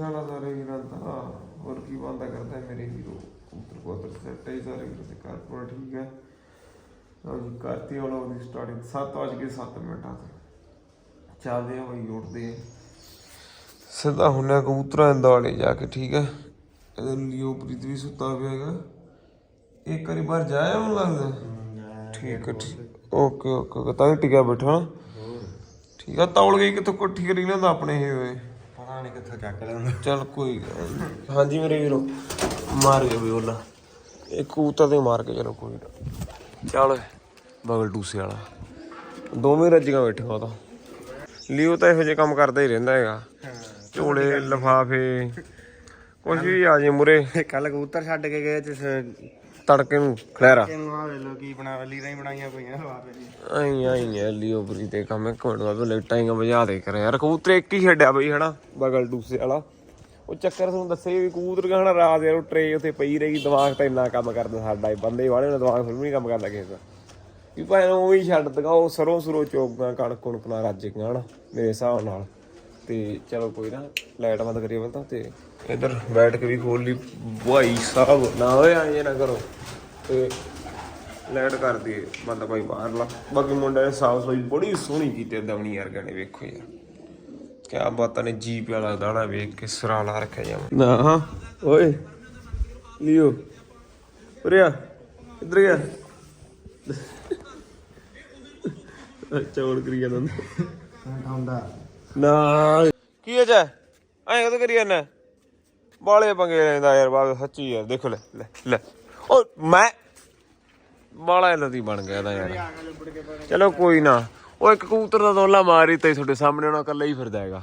ਆ ਸਾਰੇ ਵੀਰਾਂ ਦਾ ਹੋਰ ਕੀ ਬੰਦਾ ਕਰਦਾ ਮੇਰੇ ਵੀਰੋ। ਕਬੂਤਰ ਕਬੂਤਰ ਸੈੱਟ ਹੈ ਸਾਰੇ ਵੀਰੋ ਤੇ ਕਾਰਪੋਰ ਠੀਕ ਹੈ। ਲਓ ਜੀ ਕਰਤੀ ਵਾਲਾ ਉਹਦੀ ਸਟਾਰਟਿੰਗ 7 ਵਜ ਕੇ 7 ਮਿੰਟਾਂ ਤੇ। ਚੱਲਦੇ ਆ ਬਈ ਉੱਠਦੇ ਸਿੱਧਾ ਹੁੰਨੇ ਕਬੂਤਰਾਂ ਦੇ ਦੁਆਲੇ ਜਾ ਕੇ ਠੀਕ ਹੈ। ਇਹਦੇ ਲਿਓ ਪ੍ਰੀਤ ਵੀ ਸੁੱਤਾ ਪਿਆ ਹੈਗਾ। ਇੱਕ ਵਾਰੀ ਬਾਹਰ ਜਾਇਆ ਮੈਨੂੰ ਲੱਗਦਾ। ਠੀਕ ਹੈ ਓਕੇ ਓਕੇ ਓਕੇ, ਤਾਂ ਹੀ ਟਿਕਿਆ ਬੈਠਾ। ਨਾ ਠੀਕ ਆ ਤੌਲ ਗਈ ਕਿੱਥੋਂ ਕੋਠੀ ਕਰੀ ਲੈਂਦਾ ਆਪਣੇ ਇਹ ਹੋਏ ਪਤਾ ਨਹੀਂ ਕਿੱਥੋਂ ਚੱਕ ਲੈਂਦਾ। ਚੱਲ ਕੋਈ ਗੱਲ ਨੀ। ਹਾਂਜੀ ਮੇਰੇ ਵੀਰੋ ਮਾਰ ਗਿਆ ਵੀ ਉਹਲਾ। ਇਹ ਕੂਤਾ ਤੇ ਮਾਰ ਕੇ ਚਲੋ ਕੋਈ ਨਾ। ਚੱਲ ਬਗਲ ਟੂਸੇ ਵਾਲਾ। ਦੋਵੇਂ ਰੱਜੀਆਂ ਬੈਠੇ ਉਹ ਤਾਂ। ਲਿਓ ਤਾਂ ਇਹੋ ਜਿਹੇ ਕੰਮ ਕਰਦਾ ਹੀ ਰਹਿੰਦਾ ਹੈਗਾ। ਝੋਲੇ ਲਫਾਫੇ। ਕੁਝ ਵੀ ਆ ਜੇ ਮੁਰੇ। ਕੱਲ ਕਬੂਤਰ ਛੱਡ ਕੇ ਗਏ ਤੇ ਤੜਕੇ ਨੂੰ ਖਲੈਰਾ ਇਹਨੂੰ ਆ ਵੇਲੋ ਕੀ ਬਣਾ ਲੀਰਾਂ ਹੀ ਬਣਾਈਆਂ ਪਈਆਂ ਹਵਾਵੇ ਜੀ। ਆਈ ਆਈ ਹੈ ਲਿਓ ਬਰੀ ਤੇ ਕੰਮ ਇੱਕ ਮਿੰਟ ਬਾਅਦ ਲਾਈਟਾਂ ਹੀ ਵਜਾ ਦੇ ਕਰ ਯਾਰ ਕਬੂਤਰ ਇੱਕ ਹੀ ਛੱਡਿਆ ਬਈ ਹਨਾ ਬਗਲ ਟੂਸੇ ਵਾਲਾ। ਉਹ ਚੱਕਰ ਤੁਹਾਨੂੰ ਦੱਸੇ ਵੀ ਕਬੂਤਰ ਕਹਣਾ ਰਾਤ ਯਾਰ ਉਹ ਟਰੇ ਉੱਥੇ ਪਈ ਰਹੀ ਦਿਮਾਗ ਤਾਂ ਇੰਨਾ ਕੰਮ ਕਰਦਾ ਸਾਡਾ ਹੀ ਬੰਦੇ ਵਾਲੇ ਨੇ ਦਿਮਾਗ ਫਿਰ ਵੀ ਨਹੀਂ ਕੰਮ ਕਰਦਾ ਕਿਸੇ ਦਾ। ਵੀ ਭਾਵੇਂ ਉਹ ਹੀ ਛੱਡ ਦਗਾ ਉਹ ਸਰੋਂ ਸਰੋਂ ਚੋਗਾ ਕਣਕ ਕੁਣਕ ਨਾਲ ਰੱਜ ਗਿਆ ਹਨਾ ਮੇਰੇ ਹਿਸਾਬ ਨਾਲ। ਤੇ ਚਲੋ ਕੋਈ ਨਾ ਲਾਈਟ ਬੰਦ ਕਰੀਏ ਬੰਦਾ ਤੇ ਇਧਰ ਬੈਠ ਕੇ ਵੀ ਖੋਲ ਲਈ। ਭਾਈ ਸਾਹਿਬ, ਨਾ ਹੋਏ ਆਏ ਨਾ ਕਰੋ। ਤੇ ਲਾਈਟ ਕਰ ਦਈਏ, ਬੰਦਾ ਭਾਈ ਬਾਹਰ ਬਾਕੀ ਮੁੰਡੇ ਨੇ ਸਾਫ਼ ਸਫ਼ਾਈ ਬੜੀ ਸੋਹਣੀ ਕੀਤੀ ਦਵਣੀ ਯਾਰ ਗਾਣੇ ਵੇਖੋ ਯਾਰ। ਕਿਆ ਬਾਤਾਂ ਨੇ, ਜੀਪ ਵਾਲਾ ਦਾਣਾ ਵੇਖ ਕੇ ਸਰਾ ਲਾ ਰੱਖਿਆ ਜਾਵਾਂ ਨਾ ਹਾਂ ਓਏ, ਲਿਓ। ਉਰਿਆ ਇੱਧਰ ਗਿਆ ਚੌੜ ਕਰੀ ਜਾਂਦਾ ਠਾਉਂਦਾ ਨਾ। ਕੀ ਹੈ ਜੈ ਐਂ ਕਦੋਂ ਕਰੀ ਜਾਂਦਾ? ਬਾਲੇ ਪੰਗੇ ਲੈਂਦਾ ਯਾਰ ਬਾਗ ਸੱਚੀ ਯਾਰ ਦੇਖੋ ਲੈ ਲੈ ਲੈ। ਓ ਮੈਂ ਬਾਲਾ ਲਦੀ ਬਣ ਗਿਆ ਦਾ ਯਾਰ। ਚਲੋ ਕੋਈ ਨਾ। ਉਹ ਇੱਕ ਕਬੂਤਰ ਦਾ ਦੋਲਾ ਮਾਰੀ ਤੇ ਤੁਹਾਡੇ ਸਾਹਮਣੇ ਉਹਨਾਂ ਇਕੱਲਾ ਹੀ ਫਿਰਦਾ ਹੈਗਾ।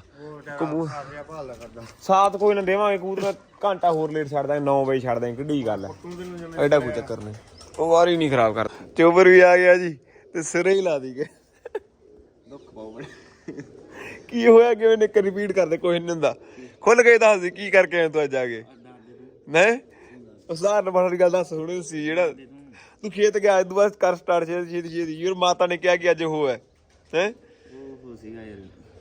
ਕਬੂ ਆਰਿਆ ਭਾਲਦਾ ਕਰਦਾ ਸਾਤ ਕੋਈ ਨਾ ਦੇਵਾਂਗੇ ਕਬੂਤਰ ਘੰਟਾ ਹੋਰ ਲੇਟ ਛੱਡਦਾ 9 ਵਜੇ ਛੱਡਦਾ ਕਿੱਡੀ ਗੱਲ ਹੈ। ਐਡਾ ਕੋਈ ਚੱਕਰ ਨਹੀਂ। ਉਹ ਵਾਰੀ ਨਹੀਂ ਖਰਾਬ ਕਰ ਚੋਬਰ ਵੀ ਆ ਗਿਆ ਜੀ ਤੇ ਸਿਰੇ ਹੀ ਲਾ ਦੀ ਗਏ। ਦੁੱਖ ਪਾਉ ਕੀ ਹੋਇਆ? ਕਿ ਉਹਨੇ ਇੱਕ ਰਿਪੀਟ ਕਰਦੇ? ਕੋਈ ਨਹੀਂ ਹੁੰਦਾ। ਖੁੱਲ ਕੇ ਦੱਸ ਦੇ ਕੀ ਕਰਕੇ ਆਇਆ ਤੂੰ ਅੱਜ ਆ ਕੇ? ਨਹੀਂ ਬਣ ਦੀ ਗੱਲ ਦੱਸ ਥੋੜੀ ਸੀ ਜਿਹੜਾ ਤੂੰ ਖੇਤ ਗਿਆ ਤੂੰ ਬਸ ਕਰ ਸਟਾਰਟ ਛੇਤੀ ਛੇਤੀ ਛੇਤੀ। ਯਾਰ ਮਾਤਾ ਨੇ ਕਿਹਾ ਕਿ ਅੱਜ ਉਹ ਹੈ। ਹੈ? ਉਹ ਹੋ ਸੀਗਾ ਯਾਰ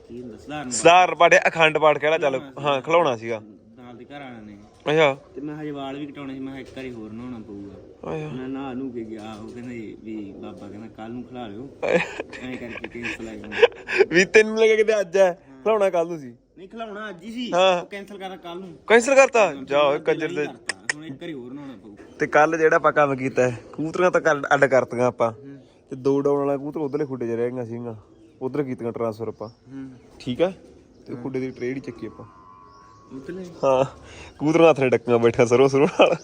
ਕੀ ਹੁੰਦਾ? ਸਧਾਰਨ ਸਟਾਰ ਪਾੜੇ ਅਖੰਡ ਪਾਠ ਕਿਹੜਾ ਚੱਲ। ਹਾਂ ਖਿਲਾਉਣਾ ਸੀਗਾ। ਨਾਲ ਦੇ ਘਰ ਆਣਾ ਨੇ। ਅੱਛਾ। ਤੇ ਮੈਂ ਹਜੇ ਵਾਲ ਵੀ ਕਟਾਉਣੇ ਸੀ ਮੈਂ ਕਿਹਾ ਇੱਕ ਵਾਰੀ ਹੋਰ ਨਹਾਉਣਾ ਪਊਗਾ। ਅੱਛਾ। ਮੈਂ ਨਹਾ ਨੂੰ ਕੇ ਗਿਆ ਉਹ ਕਹਿੰਦੇ ਵੀ ਬਾਬਾ ਕਹਿੰਦਾ ਕੱਲ ਨੂੰ ਖਿਲਾ ਲਿਓ। ਐਂ ਕਰਕੇ ਕੈਂਸਲ ਆ ਗਿਆ ਵੀ ਤੈਨੂੰ ਲੱਗਾ ਕਿ ਅੱਜ ਹੈ? ਖਿਲਾਉਣਾ ਕੱਲ ਨੂੰ ਸੀ। ਨਹੀਂ ਖਿਲਾਉਣਾ ਅੱਜ ਹੀ ਸੀ। ਹਾਂ। ਉਹ ਕੈਂਸਲ ਕਰਨਾ ਕੱਲ ਨੂੰ। ਕੈਂਸਲ ਕਰਤਾ? ਜਾ ਓਏ ਕੰਜਰ ਦੇ ਕਰਤਾ। ਹੁਣ ਇੱਕ ਵਾਰੀ ਹੋਰ ਨਹਾਉਣਾ ਪਊ। ਤੇ ਕੱਲ ਜਿਹੜਾ ਆਪਾਂ ਕੰਮ ਕੀਤਾ ਹੈ, ਕਬੂਤਰਾਂ ਤਾਂ ਕੱਲ ਅੱਡ ਕਰਤੀਆਂ ਆਪਾਂ। ਤੇ ਦੋ ਡਾਉਣ ਵਾਲਾ ਕਬੂਤਰ ਉਧਰਲੇ ਖੁੱਡੇ 'ਚ ਰਹਿ ਗਈਆਂ ਸੀਗੀਆਂ। ਉਧਰ ਕੀਤੀਆਂ ਟ੍ਰਾਂਸਫਰ ਆਪਾਂ। ਹੂੰ। ਠੀਕ ਆ ਤੇ ਖੁੱਡੇ ਦੀ ਟ੍ਰੇਡ ਹੀ ਚੱਕੀ ਆਪਾਂ। ਹਾਂ ਕਬੂਤਰਾਂ ਹੱਥ ਨੇ ਡੱਕੀਆਂ ਬੈਠਾ ਸਰੋ ਸਰੋ ਨਾਲ।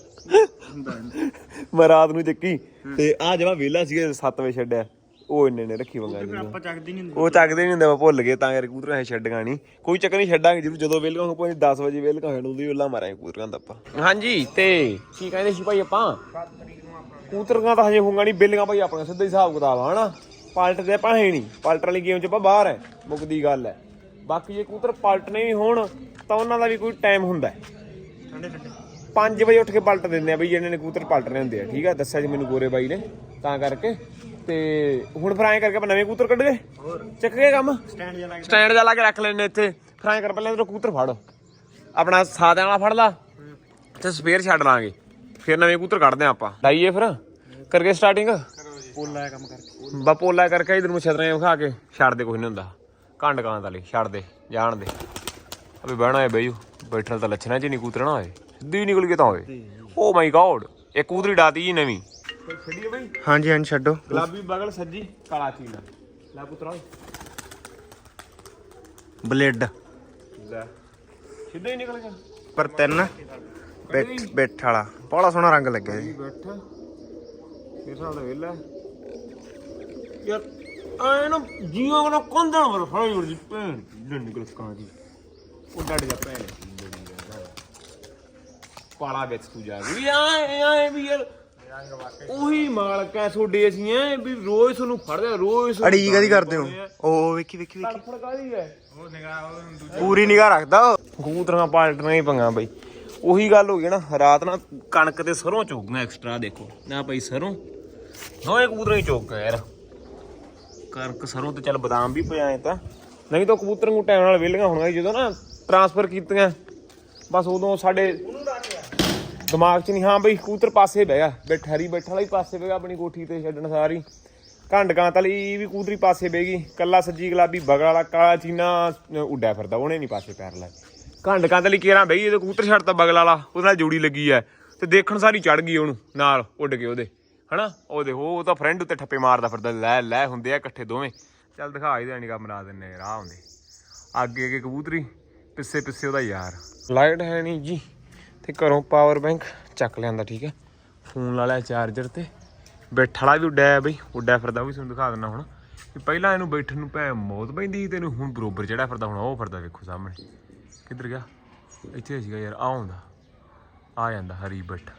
ਮੈਂ ਰਾਤ ਨੂੰ ਚੱਕੀ ਤੇ ਆ ਜਮਾ ਵਿਹਲਾ ਸੀਗਾ 7 ਵਜੇ ਛੱਡਿਆ। ਉਹ ਇੰਨੇ ਨੇ ਰੱਖੀ ਵੰਗਾ ਜੀ ਆਪਾਂ ਚੱਕਦੇ ਨਹੀਂ ਹੁੰਦੇ। ਉਹ ਚੱਕਦੇ ਨਹੀਂ ਹੁੰਦੇ ਮੈਂ ਭੁੱਲ ਗਏ ਤਾਂ ਕਰਕੇ ਕਬੂਤਰਾਂ ਐ ਛੱਡਗਾ ਨਹੀਂ। ਕੋਈ ਚੱਕਰ ਨਹੀਂ ਛੱਡਾਂਗੇ ਜਰੂਰ। ਜਦੋਂ ਵੇਲਗਾ ਹੋ ਕੋਈ 10 ਵਜੇ ਵੇਲਗਾ ਹੋਣ ਉਹਦੀ ਉੱਲਾ ਮਾਰਾਂਗੇ ਕਬੂਤਰਾਂ ਦਾ ਆਪਾਂ। ਹਾਂਜੀ ਤੇ ਕੀ ਕਹਿੰਦੇ ਸੀ ਭਾਈ ਆਪਾਂ? ਕਬੂਤਰਾਂ ਤਾਂ ਹਜੇ ਹੋਊਗਾ ਨਹੀਂ ਬੇਲੀਆਂ ਭਾਈ ਆਪਣਾ ਸਿੱਧਾ ਹੀ ਹਿਸਾਬ ਕਿਤਾਬ ਆ ਹਨਾ? ਪਲਟ ਦੇ ਭਾਵੇਂ ਨਹੀਂ। ਪਲਟ ਵਾਲੀ ਗੇਮ 'ਚ ਆਪਾਂ ਬਾਹਰ ਹੈ ਮੁੱਕਦੀ ਗੱਲ ਹੈ। ਬਾਕੀ ਜੇ ਕਬੂਤਰ ਪਲਟਨੇ ਵੀ ਹੋਣ ਤਾਂ ਉਹਨਾਂ ਦਾ ਵੀ ਕੋਈ ਟਾਈਮ ਹੁੰਦਾ ਠੰਡੇ ਠੰਡੇ। 5 ਵਜੇ ਉੱਠ ਕੇ ਪਲਟ ਦਿੰਦੇ ਆ ਬਈ ਇਹਨਾਂ ਨੇ ਕਬੂਤਰ ਪਲਟਨੇ ਹੁੰਦੇ ਆ ਠੀਕ ਆ? ਦੱਸਿਆ ਜੀ ਮੈਨੂੰ ਗੋਰੇ ਬਾਈ ਨੇ ਤਾਂ ਕਰਕੇ। ਤੇ ਹੁਣ ਫਿਰ ਐਂ ਕਰਕੇ ਆਪਾਂ ਨਵੇਂ ਕਬੂਤਰ ਕੱਢ ਗਏ ਹੋਰ। ਚੱਕ ਗਏ ਕੰਮ। ਸਟੈਂਡ ਜਿਹਾ ਸਟੈਂਡ ਲਾ ਕੇ ਰੱਖ ਲੈਣੇ ਇੱਥੇ। ਫਿਰ ਐਂ ਕਰ ਪਹਿਲਾਂ ਇਧਰੋਂ ਕਬੂਤਰ ਫੜ। ਆਪਣਾ ਸਾਦਿਆਂ ਵਾਲਾ ਫੜ ਲਾ। ਤੇ ਸਪੇਅਰ ਛੱਡ ਲਾਂਗੇ। ਫਿਰ ਨਵੇਂ ਕਬੂਤਰ ਕੱਢਦੇ ਆ ਆਪਾਂ। ਲਾਈਏ ਫਿਰ। ਕਰਕੇ ਸਟਾਰਟਿੰਗ ਪੋਲਾ ਕੰਮ ਕਰਕੇ। ਬਪੋਲਾ ਕਰਕੇ ਇਧਰ ਨੂੰ ਛਤਰੀਆਂ ਵਿਖਾ ਕੇ। ਛੱਡ ਦੇ ਕੁਝ ਨਹੀਂ ਹੁੰਦਾ। ਕੰਡ ਕਾਂ ਵਾਲੀ ਛੱਡ ਦੇ ਜਾਣ ਦੇ। ਅਬੇ ਬਹਿਣਾ ਹੈ ਬਈਓ ਬੈਠਣ ਤਾਂ ਲੱਛਣਾ ਚ ਨਹੀਂ ਕੂਤਰਣਾ ਹੋਏ। ਸਿੱਧੀ ਨਿਕਲ ਕੇ ਤਾਂ ਹੋਏ। ਓ ਮਾਈ ਗॉड ਇਹ ਕੂਤਰੀ ਡਾਤੀ ਜੀ ਨਵੀਂ। ਛੱਡੀਏ ਬਈ? ਹਾਂਜੀ ਹਾਂਜੀ ਛੱਡੋ। ਗੁਲਾਬੀ ਬਗਲ ਸੱਜੀ ਕਾਲਾ ਚੀਨਾ ਲੈ ਪੁੱਤਰਾ ਬਲੇਡ। ਲੈ। ਸਿੱਧਾ ਹੀ ਨਿਕਲ ਗਿਆ। ਪਰ ਤਿੰਨ ਬੈਠ ਬੈਠ ਵਾਲਾ। ਬੜਾ ਸੋਹਣਾ ਰੰਗ ਲੱਗਿਆ ਜੀ। ਬੈਠ। ਇਹ ਸਾਲ ਦਾ ਵੇਲਾ ਯਾਰ ਐ ਨਾ ਜੀਵਾਂ ਨੂੰ ਕੰਧਾਂ ਵਰ ਫੜੀ ਵਰਦੀ ਭੈਣ ਲੈ ਨਿਕਲ ਕਾਂ ਦੀ ਉਹ ਡੱਡ ਜਾ ਭੈਣ ਪਾਲਾ ਵਿੱਚ ਤੂੰ ਜਾ ਵੀ ਆਏ ਆਏ ਵੀ ਯਾਰ ਉਹੀ ਮਾਲਕ ਐ ਤੁਹਾਡੇ ਅਸੀਂ ਐ ਵੀ ਰੋਜ਼ ਤੁਹਾਨੂੰ ਫੜਦੇ ਰੋਜ਼ ਅੜੀ ਕਦੀ ਕਰਦੇ ਹੋ? ਉਹ ਵੇਖੀ ਵੇਖੀ ਵੇਖੀ। ਤੜਫੜ ਕਾਦੀ ਐ? ਪੂਰੀ ਨਿਗਾਹ ਰੱਖਦਾ ਉਹ। ਕਬੂਤਰਾਂ ਪਾਲਟਣਾ ਹੀ ਪੰਗਾ ਬਈ। ਉਹੀ ਗੱਲ ਹੋ ਗਈ ਨਾ ਰਾਤ ਨਾ ਕਣਕ ਤੇ ਸਰੋਂ ਚੋਗੀਆਂ ਐਕਸਟਰਾ ਦੇਖੋ। ਨਾ ਭਾਈ ਸਰੋਂ। ਦੋਵੇਂ ਕਬੂਤਰਾਂ ਹੀ ਚੋਗ ਗਏ ਯਾਰ। ਕਣਕ ਸਰੋਂ ਤੇ ਚੱਲ ਬਦਾਮ ਵੀ ਪਿਆ ਐ ਤਾਂ। ਨਹੀਂ ਤਾਂ ਕਬੂਤਰ ਨੂੰ ਟਾਈਮ ਨਾਲ ਵਿਹਲੀਆਂ ਹੋਣਗੀਆਂ ਜਦੋਂ ਨਾ ਟਰਾਂਸਫਰ ਕੀਤੀਆਂ। ਬਸ ਉਦੋਂ ਸਾਡੇ ਦਿਮਾਗ 'ਚ ਨਹੀਂ, ਹਾਂ ਬਈ ਕੂਤਰ ਪਾਸੇ ਬਹਿ ਗਿਆ। ਬੈਠਾ ਰੀ ਬੈਠਾ ਵਾਲਾ ਹੀ ਪਾਸੇ ਬਹਿ ਗਿਆ, ਆਪਣੀ ਕੋਠੀ ਤੇ ਛੱਡਣ ਸਾਰੀ। ਘੰਡ ਕਾਂ ਤਲੀ ਵੀ ਕੂਤਰੀ ਪਾਸੇ ਬਹਿ ਗਈ। ਕੱਲਾ ਸੱਜੀ ਗੁਲਾਬੀ, ਬਗਲ ਵਾਲਾ ਕਾਲਾ ਚੀਨਾ ਉੱਡਿਆ ਫਿਰਦਾ, ਉਹਨੇ ਨਹੀਂ ਪਾਸੇ ਪੈਰ ਲਾਏ। ਘੰਡ ਕਾਂ ਤਲੀ ਕੇਰਾਂ ਗਈ, ਇਹਦੇ ਕੂਤਰ ਛੱਡਤਾ ਬਗਲ ਵਾਲਾ, ਉਹਦੇ ਨਾਲ ਜੋੜੀ ਲੱਗੀ ਐ। ਤੇ ਦੇਖਣ ਸਾਰੀ ਚੜ ਗਈ ਉਹਨੂੰ, ਨਾਲ ਉੱਡ ਕੇ ਉਹਦੇ। ਹਨਾ? ਉਹਦੇ ਉਹ ਤਾਂ ਫਰੈਂਡ ਉੱਤੇ ਠੱਪੇ ਮਾਰਦਾ ਫਿਰਦਾ, ਲੈ ਲੈ ਹੁੰਦੇ ਆ ਇਕੱਠੇ ਦੋਵੇਂ। ਚੱਲ ਦਿਖਾ ਹੀ ਦੇਣੀ ਕੰਮ ਬਣਾ ਦਿੰਨੇ ਰਾਹ ਹੁੰਦੇ ਅੱਗੇ ਅੱਗੇ ਕਬੂਤਰੀ। ਪਿੱਛੇ ਪਿੱਛੇ ਉਹਦਾ ਯਾਰ। ਲਾਈਟ ਹੈ ਨਹੀਂ ਜੀ। ਤੇ ਘਰੋਂ ਪਾਵਰ ਬੈਂਕ ਚੱਕ ਲਿਆਂਦਾ, ਠੀਕ ਹੈ। ਫੋਨ ਲਾ ਲਿਆ ਚਾਰਜਰ ਤੇ। ਬੈਠਾ ਵਾਲਾ ਵੀ ਉੱਡਿਆ ਬਈ, ਉੱਡਿਆ ਫਿਰਦਾ, ਉਹ ਵੀ ਤੁਹਾਨੂੰ ਦਿਖਾ ਦਿੰਦਾ ਹੁਣ। ਕਿ ਪਹਿਲਾਂ ਇਹਨੂੰ ਬੈਠਣ ਨੂੰ ਭੈ ਮੌਤ ਪੈਂਦੀ ਸੀ ਤੇ ਇਹਨੂੰ ਹੁਣ ਬਰੋਬਰ ਚੜਿਆ ਫਿਰਦਾ, ਹੁਣ ਉਹ ਫਿਰਦਾ ਵੇਖੋ ਸਾਹਮਣੇ। ਕਿੱਧਰ ਗਿਆ? ਇੱਥੇ ਸੀਗਾ ਯਾਰ ਆ ਆਉਂਦਾ। ਆ ਜਾਂਦਾ, ਹਰੀ ਬੱਟ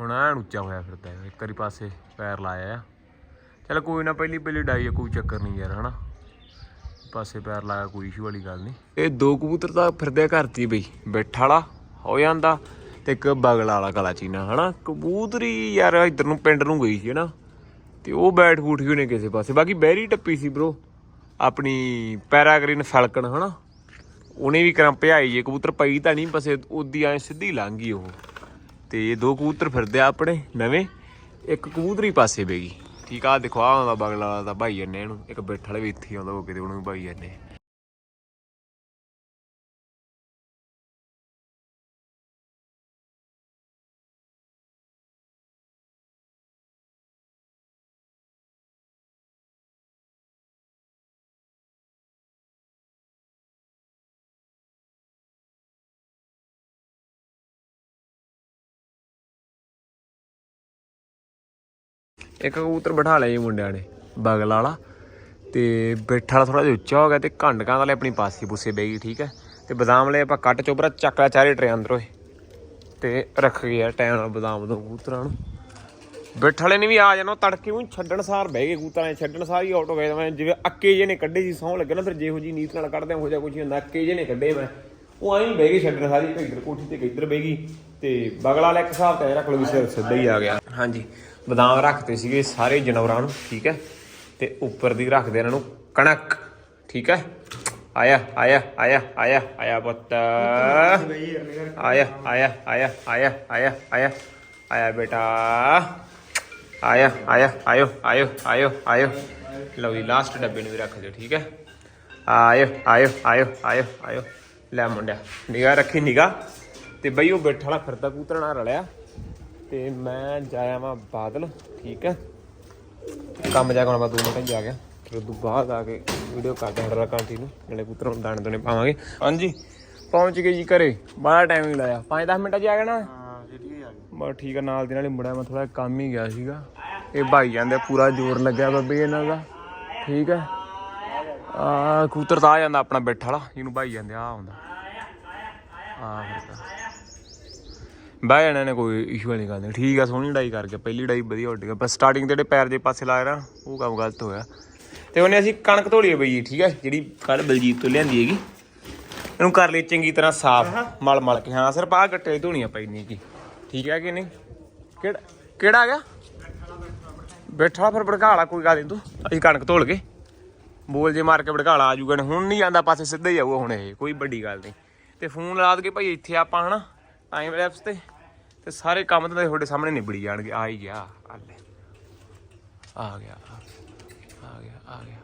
ਹੁਣ ਐਨ ਉੱਚਾ ਹੋਇਆ ਫਿਰਦਾ, ਇੱਕ ਵਾਰੀ ਪਾਸੇ ਪੈਰ ਲਾਇਆ ਆ। ਚਲ ਕੋਈ ਨਾ ਪਹਿਲੀ ਪਹਿਲੀ ਡਾਈ ਕੋਈ ਚੱਕਰ ਨਹੀਂ ਯਾਰ, ਹਨਾ? ਪਾਸੇ ਪੈਰ ਲਾਇਆ ਕੋਈ ਇਸ਼ੂ ਵਾਲੀ ਗੱਲ ਨਹੀਂ। ਇਹ ਦੋ ਕਬੂਤਰ ਤਾਂ ਫਿਰਦੇ ਘਰ 'ਚ ਹੀ ਬਈ। ਬੈਠਾ ਵਾਲਾ, ਹੋ ਜਾਂਦਾ। ਤੇ ਇੱਕ ਬਗਲ ਵਾਲਾ ਕਲਾ ਚੀਨਾ, ਹਨਾ? ਕਬੂਤਰੀ ਯਾਰ ਇੱਧਰ ਨੂੰ, ਪਿੰਡ ਨੂੰ ਗਈ ਸੀ, ਹਨਾ? ਤੇ ਉਹ ਬੈਠ ਬੂਠ ਗਈ ਉਹਨੇ ਕਿਸੇ ਪਾਸੇ। ਬਾਕੀ ਬੈਰੀ ਟੱਪੀ ਸੀ ਬ్రో ਆਪਣੀ ਪੈਰਾਗ੍ਰੀਨ ਫੈਲਕਨ ਹਨਾ? ਉਹਨੇ ਵੀ ਕਰਾਂ ਭਜਾਈ ਜੇ। ਕਬੂਤਰ ਪਈ ਤਾਂ ਨਹੀਂ, ਬਸ ਉਦੀ ਐ ਸਿੱਧੀ ਲੰਘ ਗਈ ਉਹ। ਤੇ ਦੋ ਕਬੂਤਰ ਫਿਰਦੇ ਆ ਆਪਣੇ, ਨਵੇਂ। ਇੱਕ ਕਬੂਤਰੀ ਪਾਸੇ ਬੈਗੀ ਠੀਕ ਆ ਦੇਖੋ ਆ ਆਉਂਦਾ ਬਗਲ ਵਾਲਾ ਦਾ ਭਾਈ ਜੰਨੇ ਇਹਨੂੰ। ਇੱਕ ਬੈਠ ਵਾਲੇ ਵੀ ਇੱਥੇ ਆਉਂਦਾ, ਉਹ ਕਿਤੇ ਉਹਨੂੰ ਭਾਈ ਜੰਨੇ। ਇੱਕ ਕਬੂਤਰ ਬਿਠਾ ਲਿਆ ਜੀ ਮੁੰਡਿਆਂ ਨੇ, ਬਗਲ ਵਾਲਾ। ਤੇ ਬੈਠਾ ਵਾਲਾ ਥੋੜਾ ਜਿਹਾ ਉੱਚਾ ਹੋ ਗਿਆ ਤੇ ਘੰਡਕਾਂ ਵਾਲੇ ਆਪਣੀ ਪਾਸੀ ਪੂਸੇ ਬਹਿ ਗਈ, ਠੀਕ ਹੈ। ਤੇ ਬਦਾਮ ਲੈ ਆਪਾਂ ਕੱਟ ਚੋਬਰਾ ਚੱਕ ਚਾਰੇ ਟਰੇ ਅੰਦਰੋਂ ਓਏ ਤੇ ਰੱਖ ਗਿਆ ਟਾਈਮ ਨਾਲ ਬਦਾਮ ਦੋ ਕਬੂਤਰਾਂ ਨੂੰ। ਬੈਠ ਵਾਲੇ ਨੇ ਵੀ ਆ ਜਾਣਾ ਤੜਕੇ ਨੂੰ ਛੱਡਣ ਸਾਰ ਬਹਿ ਗਏ ਕਬੂਤਰਾਂ ਨੇ, ਛੱਡਣ ਸਾਰ ਹੀ ਆਊਟ ਹੋ ਗਏ। ਮੈਂ ਜਿਵੇਂ ਅੱਕੇ ਜੇ ਨੇ ਕੱਢੇ ਸੀ ਸੌਂ ਲੱਗੇ ਨਾ ਫਿਰ ਜਿਹੋ ਜੀ ਨੀਤ ਨਾਲ ਕੱਢਦੇ ਹੋ ਜਾ ਕੁਝ ਹੁੰਦਾ, ਅੱਕੇ ਜੇ ਨੇ ਕੱਢੇ ਮੈਂ। ਉਹ ਐਂ ਹੀ ਬਹਿ ਗਏ ਛੱਡਣ ਸਾਰੀ ਇੱਕ ਇੱਧਰ ਕੋਠੀ ਤੇ ਇੱਕ ਇੱਧਰ ਬਹਿ ਗਈ। ਤੇ ਬਗਲ ਵਾਲਾ ਇੱਕ ਹਿਸਾਬ ਤੇ ਰੱਖ ਲਓ ਵੀ ਸਿਰ ਸਿੱਧਾ ਹੀ ਆ ਗਿਆ। ਹਾਂਜੀ। ਬਦਾਮ ਰੱਖਤੇ ਸੀਗੇ ਸਾਰੇ ਜਾਨਵਰਾਂ ਨੂੰ, ਠੀਕ ਹੈ? ਤੇ ਉੱਪਰ ਦੀ ਰੱਖਦੇ ਇਹਨਾਂ ਨੂੰ ਕਣਕ, ਠੀਕ ਹੈ? ਆਇਆ ਆਇਆ ਆਇਆ ਆਇਆ ਆਇਆ ਪੁੱਤ। ਆਇਆ ਆਇਆ ਆਇਆ ਆਇਆ ਆਇਆ ਆਇਆ ਆਇਆ ਬੇਟਾ। ਆਇਆ ਆਇਆ, ਆਇਓ ਆਇਓ ਆਇਓ ਆਇਓ। ਲਓ ਜੀ ਲਾਸਟ ਡੱਬੇ ਨੂੰ ਵੀ ਰੱਖ ਦਿਓ, ਠੀਕ ਹੈ? ਆਇਓ ਆਇਓ ਆਇਓ ਆਇਓ ਆਇਓ। ਲੈ ਮੁੰਡਿਆ, ਨਿਗਾਹ ਰੱਖੀ, ਨਿਗਾਹ। ਤੇ ਬਈ ਉਹ ਬੈਠਾ ਵਾਲਾ ਫਿਰਦਾ ਕੂਤਰ ਰਲਿਆ। ਤੇ ਮੈਂ ਜਾਇਆ ਵਾਂ ਬਾਦਲ ਠੀਕ ਹੈ? ਕੰਮ ਜਾ ਕੇ ਹੁਣ ਮੈਂ ਦੋ ਮਿੰਟ ਜਾ ਗਿਆ। ਫਿਰ ਉਦੋਂ ਬਾਅਦ ਆ ਕੇ ਵੀਡੀਓ ਕਰਦੇ ਹਾਂ ਡਰਾ ਕੰਟੀਨਿਊ ਜਿਹੜੇ ਪੁੱਤਰ ਨੂੰ ਦਾਣੇ ਦੋਨੇ ਪਾਵਾਂਗੇ। ਹਾਂਜੀ ਪਹੁੰਚ ਗਏ ਜੀ ਘਰੇ। ਬੜਾ ਟਾਈਮ ਹੀ ਲਾਇਆ। 5-10 ਮਿੰਟਾਂ 'ਚ ਆ ਗਿਆ ਨਾ ਹਾਂ ਜਿਹੜੀ ਆ ਬਸ ਠੀਕ ਆ ਨਾਲ ਦੀ ਨਾਲ ਹੀ ਮੁੜਿਆ ਮੈਂ ਥੋੜਾ ਕੰਮ ਹੀ ਗਿਆ ਸੀਗਾ। ਇਹ ਭਾਈ ਜਾਂਦੇ ਪੂਰਾ ਜ਼ੋਰ ਲੱਗਿਆ ਬੱਬੇ ਇਹਨਾਂ ਦਾ। ਠੀਕ ਹੈ? ਆ ਕੂਤਰ ਤਾਂ ਆ ਜਾਂਦਾ ਆਪਣਾ ਬੈਠਾ ਵਾਲਾ ਜਿਹਨੂੰ ਭਾਈ ਜਾਂਦੇ ਆ ਆਉਂਦਾ। ਆ ਫਿਰਦਾ ਬਹਿ ਜਾਣਾ ਨੇ ਕੋਈ ਇਸ਼ੂ ਵਾਲੀ ਗੱਲ ਨਹੀਂ। ਠੀਕ ਆ ਸੋਹਣੀ ਲੜਾਈ ਕਰ ਗਿਆ ਪਹਿਲੀ ਲੜਾਈ ਵਧੀਆ ਉੱਡ ਗਿਆ ਬਸ ਸਟਾਰਟਿੰਗ ਤੇ ਜਿਹੜੇ ਪੈਰ ਦੇ ਪਾਸੇ ਲਾਇਆ ਨਾ ਉਹ ਕੰਮ ਗਲਤ ਹੋਇਆ। ਤੇ ਉਹਨੇ ਅਸੀਂ ਕਣਕ ਧੋਲੀ ਹੈ ਬਈ ਠੀਕ ਹੈ ਜਿਹੜੀ ਕੱਲ ਬਲਜੀਤ ਤੋਂ ਲਿਆਂਦੀ ਹੈਗੀ। ਇਹਨੂੰ ਕਰ ਲਈ ਚੰਗੀ ਤਰ੍ਹਾਂ ਸਾਫ਼ ਮਲ ਮਲ ਕੇ। ਹਾਂ ਸਿਰਫ ਆਹ ਗੱਟੇ ਧੋਣੀਆਂ ਪੈਣੀਆਂ ਕੀ ਠੀਕ ਹੈ ਕਿ ਨਹੀਂ? ਕਿਹੜਾ ਕਿਹੜਾ ਆ ਗਿਆ? ਬੈਠਾ ਫਿਰ ਭੜਕਾ ਲਾ ਕੋਈ ਗੱਲ ਨਹੀਂ ਤੂੰ। ਅਸੀਂ ਕਣਕ ਧੋਲ ਕੇ ਬੋਲ ਜੇ ਮਾਰ ਕੇ ਭੜਕਾ ਲਾ ਆ ਜੂਗਾ। ਹੁਣ ਨਹੀਂ ਜਾਂਦਾ ਪਾਸੇ ਸਿੱਧਾ ਹੀ ਆਊਗਾ ਹੁਣ ਇਹ ਕੋਈ ਵੱਡੀ ਗੱਲ ਨਹੀਂ ਤੇ ਫੋਨ ਲਾ ਕੇ ਭਾਈ ਇੱਥੇ ਆਪਾਂ ਹਨਾ ਟਾਈਮ ਲੈਪਸ ਤੇ। ਤੇ ਸਾਰੇ ਕੰਮ ਤਾਂ ਤੁਹਾਡੇ ਸਾਹਮਣੇ ਨਿਬੜੀ ਜਾਣਗੇ ਆ ਹੀ ਗਿਆ ਆ ਲੈ ਆ ਗਿਆ ਆ ਗਿਆ, ਆ ਗਿਆ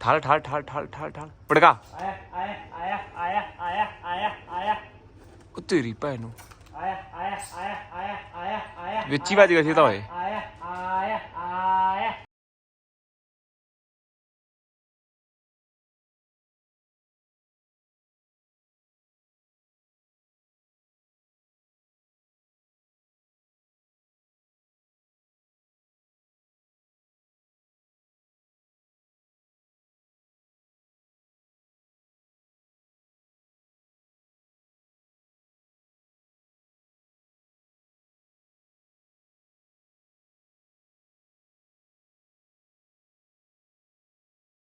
ਠਾਲ ਠਾਲ ਠਾਲ ਠਾਲ ਠਾਲ ਠਾਲ ਭੜਕਾ ਆਇਆ ਆਇਆ ਆਇਆ ਆਇਆ ਆਇਆ ਆਇਆ ਆਇਆ ਉਹ ਤੇਰੀ ਭੈਣ ਨੂੰ ਆਇਆ ਆਇਆ ਆਇਆ ਆਇਆ ਆਇਆ ਵਿੱਚ ਹੀ ਵੱਜ ਗਿਆ ਸੀ ਤਾਂ ਓਏ ਆਇਆ ਆਇਆ ਆਇਆ